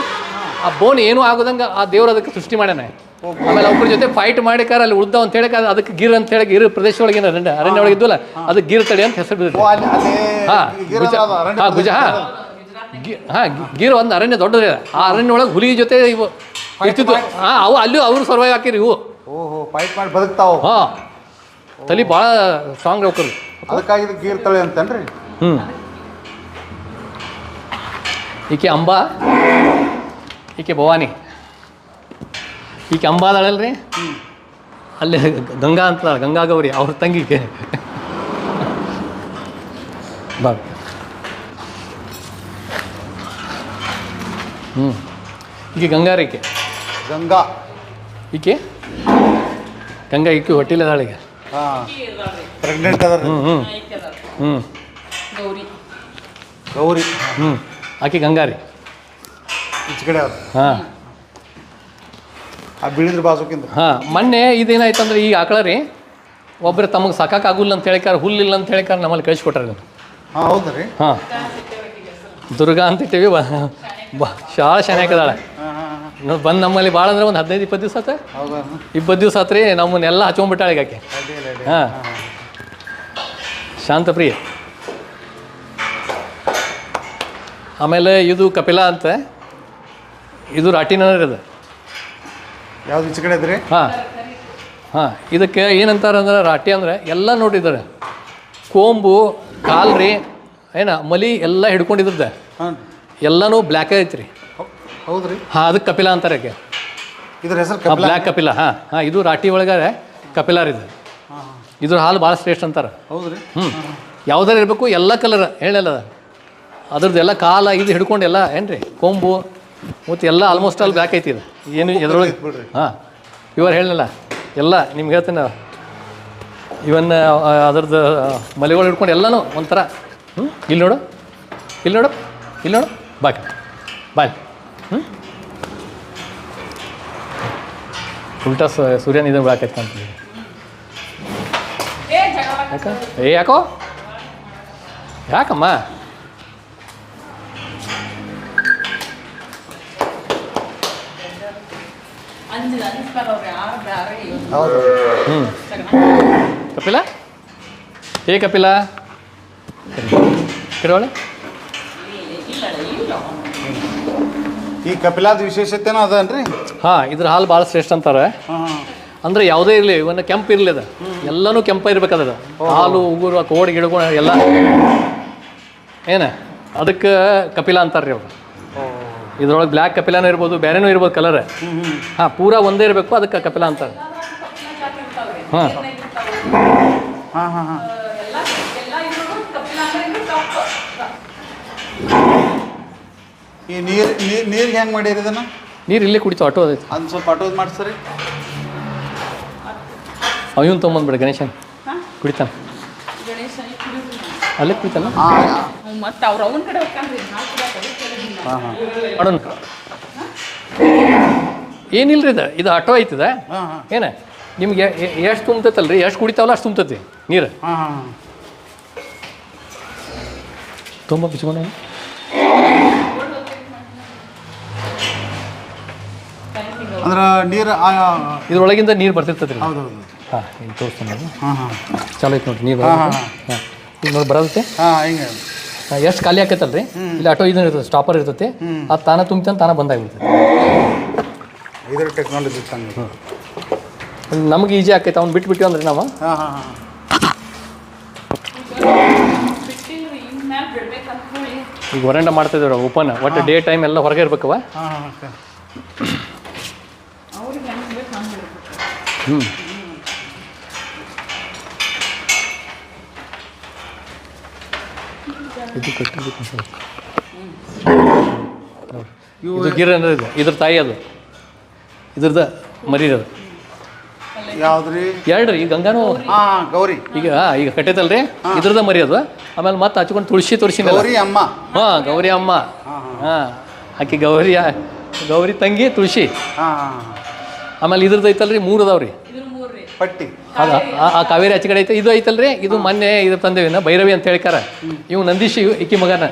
ಆ ಬೋನ್ ಏನೂ ಆಗೋದಂಗೆ ಆ ದೇವ್ರು ಅದಕ್ಕೆ ಸೃಷ್ಟಿ ಮಾಡ್ಯಾನೆ. ಆಮೇಲೆ ಅವ್ರ ಜೊತೆ ಫೈಟ್ ಮಾಡಿಕಾರ ಅಲ್ಲಿ ಉಳ್ದ ಅಂತ ಹೇಳಕ್ಕೆ ಅದು- ಅದಕ್ಕೆ ಗಿರ್ ಅಂತ ಹೇಳಿ ಗಿರ್ ಪ್ರದೇಶದೊಳಗೆ ಏನು ಅರಣ್ಯ ಅರಣ್ಯ ಒಳಗೆ ಇದ್ವಲ್ಲ ಅದಕ್ಕೆ ಗಿರ್ ತಡೆ ಅಂತ ಹೆಸರು ಅಲ್ಲಿ ಹಾಂ ಹಾಂ ಗುಜ ಹಾಂ. ಹಾಂ ಗಿರ್ ಒಂದು ಅರಣ್ಯ ದೊಡ್ಡದಿದೆ ಆ ಅರಣ್ಯ ಒಳಗೆ ಹುಲಿ ಜೊತೆ ಇವು ಇರ್ತಿತ್ತು ಹಾಂ ಅವು ಅಲ್ಲೂ ಅವರು ಸರ್ವೈವ್ ಹಾಕಿರಿ ಇವು. ಓಹೋ ಫೈಟ್ ಮಾಡಿ ಬದುಕ್ತಾವ. ಹಾಂ. ತಲೆ ಭಾಳ ಸ್ಟ್ರಾಂಗ್ ಹೋಗ್ರಿ ಅದಕ್ಕಾಗಿ ಗೀರ್ ತಳಿ ಅಂತನ್ರಿ? ಹ್ಞೂ ಈಕೆ ಅಂಬಾ. ಈಕೆ ಭವಾನಿ. ಈಕೆ ಅಂಬಾದಳಲ್ರಿ? ಅಲ್ಲಿ ಗಂಗಾ ಅಂತ ಗಂಗಾ ಗೌರಿ ಅವ್ರ ತಂಗಿಗೆ. ಬಾ. ಹ್ಞೂ ಈಕೆ ಗಂಗಾರಿಕೆ ಗಂಗಾ. ಈಕೆ? ಗಂಗಾ ಈಕೆ ಹೊಟ್ಟಿಲೆ ಅದಾಳಿಗೆ ಹಾಂ. ಪ್ರೆಗ್ನೆಂಟ್ ಅದ ಹ್ಞೂ ಹ್ಞೂ ಹ್ಞೂ ಗೌರಿ. ಗೌರಿ. ಹ್ಞೂ ಆಕೆ ಗಂಗಾರಿ ಈಚೆ ಕಡೆ ಅವ್ರು. ಹಾಂ. ಆ ಬೀಳಿದ್ರ ಬಾಜುಕಿಂದ. ಹಾಂ ಮೊನ್ನೆ ಇದೇನಾಯ್ತಂದ್ರೆ ಈ ಆಕಳ ರೀ ಒಬ್ಬರು ತಮಗೆ ಸಾಕಾಗುಲ್ಲ ಅಂತ ಹೇಳಿಕಾರ ಹುಲ್ಲಿಲ್ಲ ಅಂತ ಹೇಳಿಕಾರ ನಮ್ಮಲ್ಲಿ ಕಳಿಸ್ಕೊಟ್ರೆ ನೀವು ಹಾಂ ಹೌದು ರೀ. ಹಾಂ. ದುರ್ಗಾ ಅಂತ ಇಟ್ಟಿವಿ ಹಾಂ ನೋಡಿ ಬಂದು ನಮ್ಮಲ್ಲಿ ಭಾಳ ಅಂದ್ರೆ ಒಂದು ಹದಿನೈದು ಇಪ್ಪತ್ತು ದಿವಸ ಆತ. ಹೌದಾ? ಇಪ್ಪತ್ತು ದಿವಸ ಆತ್ರಿ ನಮ್ಮನ್ನೆಲ್ಲ ಹಚ್ಕೊಂಡ್ಬಿಟ್ಟಾಳೆ ಈಗ ಆಕೆ ಅಡ್ಡಿ ಇಲ್ಲ ಅಡ್ಡಿ ಹಾಂ. ಶಾಂತಪ್ರಿಯ. ಆಮೇಲೆ ಇದು ಕಪಿಲಾ ಅಂತ. ಇದು ರಾಟಿನರ್ ಇದೆ ಯಾವ್ದು ಈಚೆ ಕಡೆ ಇದ್ರಿ? ಹಾಂ ಹಾಂ ಇದಕ್ಕೆ ಏನಂತಾರೆ ಅಂದ್ರೆ ರಾಟಿ ಅಂದ್ರೆ ಎಲ್ಲ ನೋಡಿದ್ದಾರೆ. ಕೋಂಬು ಕಾಲ್ರಿ ಏನ ಮಲಿ ಎಲ್ಲ ಹಿಡ್ಕೊಂಡಿದ್ದೆ ಹಾಂ. ಎಲ್ಲನೂ ಬ್ಲ್ಯಾಕ್ ಐತ್ರಿ. ಹೌದ್ರಿ? ಹಾಂ ಅದಕ್ಕೆ ಕಪಿಲ ಅಂತಾರೆ ಯಾಕೆ ಇದ್ರ ಹೆಸರು ಬ್ಲ್ಯಾಕ್ ಕಪಿಲ? ಹಾಂ ಹಾಂ ಇದು ರಾಟಿ ಒಳಗಾರೆ ಕಪಿಲಾರ್ ಇದು. ಇದ್ರ ಹಾಲು ಭಾಳ ಶ್ರೇಷ್ಠ ಅಂತಾರೆ. ಹೌದ್ರಿ? ಹ್ಞೂ ಯಾವ್ದಾರು ಇರಬೇಕು ಎಲ್ಲ ಕಲರ್ ಹೇಳಲ್ಲ ಅದ್ರದ್ದು ಎಲ್ಲ ಕಾಲ ಇದು ಹಿಡ್ಕೊಂಡು ಎಲ್ಲ ಏನ್ರಿ ಕೊಂಬು ಮತ್ತು ಎಲ್ಲ ಆಲ್ಮೋಸ್ಟ್ ಆಲ್ ಬ್ಯಾಕ್ ಐತಿ ಇದು. ಏನು ಎದ್ರೊಳಗೆ ಬಿಡ್ರಿ. ಹಾಂ. ಇವರು ಹೇಳಲಿಲ್ಲ ಎಲ್ಲ ನಿಮ್ಗೆ ಹೇಳ್ತೀನಿ ಇವನ್ನ ಅದ್ರದ್ದು ಮಲೆಗಳು ಹಿಡ್ಕೊಂಡು ಎಲ್ಲನೂ ಒಂಥರ ಹ್ಞೂ ಇಲ್ಲಿ ನೋಡು ಇಲ್ಲಿ ನೋಡು ಇಲ್ಲಿ ನೋಡು. ಬಾಯ್. ಬಾಯ್. ಹ್ಞೂ ಉಲ್ಟಾ ಸೂರ್ಯನ ಇದು ಬೆಳಕೈತೆ ಅಂತ ಯಾಕ? ಏ ಯಾಕೋ? ಯಾಕಮ್ಮ? ಹೌದು. ಹ್ಞೂ ಕಪಿಲ? ಏ ಕಪಿಲ? ಕಿಡವಳೆ ಈ ಕಪಿಲಾದ ವಿಶೇಷತೆನೂ ಅದನ್ರಿ? ಹಾಂ ಇದ್ರ ಹಾಲು ಭಾಳ ಶ್ರೇಷ್ಠ ಅಂತಾರೆ. ಅಂದ್ರೆ ಯಾವುದೇ ಇರಲಿ ಇವನ್ನ ಕೆಂಪು ಇರಲಿ ಅದು. ಎಲ್ಲನೂ ಕೆಂಪ ಇರ್ಬೇಕದ ಹಾಲು ಉಗುರು ಕೋಡಿ ಗಿಡಗಳು ಎಲ್ಲ. ಏನ? ಅದಕ್ಕೆ ಕಪಿಲ ಅಂತಾರೆ ಅವ್ರು. ಇದ್ರೊಳಗೆ ಬ್ಲ್ಯಾಕ್ ಕಪಿಲಾನು ಇರ್ಬೋದು ಬೇರೆನೂ ಇರ್ಬೋದು ಕಲರ್ ಹಾಂ ಪೂರಾ ಒಂದೇ ಇರಬೇಕು ಅದಕ್ಕೆ ಕಪಿಲ ಅಂತಾರೆ ಹಾಂ. ಹಾಂ ಹಾಂ ಹಾಂ. ಈ ನೀರು ನೀರು ನೀರಿಗೆ ಹೆಂಗೆ ಮಾಡಿರಿ ಇದನ್ನು? ನೀರು ಇಲ್ಲೇ ಕುಡಿತು ಆಟೋ ಅದೈತಿ ಅದು ಸ್ವಲ್ಪ ಆಟೋದು ಮಾಡಿಸ್ರಿ ಅವನು ತೊಗೊಂಬಂದ್ಬಿಡ ಗಣೇಶನ್. ಕುಡಿತಾನೆ. ಅಲ್ಲೇ ಕುಡಿತಾನ? ಹಾಂ ಮತ್ತೆ ಅವ್ರು ಅವನ ಕಡೆ ಹಾಂ ಹಾಂ. ಮಾಡೋಣ. ಏನಿಲ್ರಿ ಇದು? ಇದು ಆಟೋ ಐತಿದ? ಏನ? ನಿಮ್ಗೆ ಎಷ್ಟು ತುಂಬ್ತೈತಲ್ರಿ? ಎಷ್ಟು ಕುಡಿತಾವಲ್ಲ ಅಷ್ಟು ತುಂಬತೈತಿ? ನೀರು? ತುಂಬ ಬಿಚ್ಕೊಂಡ. ಅಂದ್ರೆ ನೀರು ಇದ್ರೊಳಗಿಂದ ನೀರು ಬರ್ತಿರ್ತೈತಿ ಹೌದು ಹೌದು ಹಾಂ ಹಿಂಗೆ ತೋರಿಸ್ತೀನಿ ನೋಡಿ. ಹಾಂ ಹಾಂ. ಚಾಲು ಐತೆ ನೋಡಿರಿ ನೀರು ಹಾಂ ಹಾಂ ಹಾಂ. ಈಗ ನೋಡಿ ಬರತ್ತೆ? ಹಾಂ ಹಿಂಗೆ. ಎಷ್ಟು ಖಾಲಿ ಆಕೈತಲ್ರಿ? ಇಲ್ಲಿ ಆಟೋ ಇದನ್ನ ಇರ್ತದೆ ಸ್ಟಾಪರ್ ಇರ್ತೈತಿ. ಅದು ತಾನ ತುಂಬ್ತಾನೆ ತಾನ ಬಂದಾಗ್ಬಿಡ್ತೈತಿ. ಇದ್ರ ಟೆಕ್ನಾಲಜಿ ತಂದು ನಮ್ಗೆ ಈಜಿ ಆಕೈತೆ ಅವ್ನು ಬಿಟ್ಬಿಟ್ಟು ಅಂದ್ರೆ ನಾವು? ಹಾಂ ಹಾಂ ಮ್ಯಾಲ ಈಗ ಹೊರಂಡ ಮಾಡ್ತಿದ್ರು ಓಪನ್ ಒಟ್ಟು ಡೇ ಟೈಮ್ ಎಲ್ಲ ಹೊರಗೆ ಇರ್ಬೇಕವ ಹಾಂ ಹಾಂ ಹ್ಞೂ ಇದು ಕಟ್ಟಿದ್ದು ಇದು ಗಿರ ಅಂದ್ರೆ ಇದು? ಇದ್ರ ತಾಯಿ ಅದು? ಇದ್ರದ ಮರಿ ಅದು ಯಾವ್ದ್ರಿ? ಎರಡು ಈ ಗಂಗಾನು? ಹಾಂ ಗೌರಿ. ಈಗ ಈಗ ಕಟ್ಟೈತಲ್ರಿ? ಇದ್ರದ ಮರಿ ಅದು. ಆಮೇಲೆ ಮತ್ತೆ ಹಚ್ಕೊಂಡು ತುಳಸಿ ತುಳಸಿ ಗೌರಿ ಅಮ್ಮ. ಹಾಂ ಗೌರಿ ಅಮ್ಮ. ಹಾಂ ಆಕೆ ಗೌರಿ ಗೌರಿ ತಂಗಿ ತುಳಸಿ. ಆಮೇಲೆ ಇದ್ರದ್ದು ಐತಲ್ರಿ ಮೂರು ಅದಾವ್ರಿ. ಪಟ್ಟಿ. ಅದ ಆ- ಆ ಕಾವೇರಿ ಆಚೆ ಕಡೆ ಐತೆ. ಇದು ಐತಲ್ರಿ? ಇದು ಮೊನ್ನೆ ಇದು ತಂದೇವಿನ ಭೈರವಿ ಅಂತ ಹೇಳ್ಕಾರ ಇವ್ ನಂದೀಶ್ ಇಕ್ಕಿ ಈಕಿ ಮಗನ.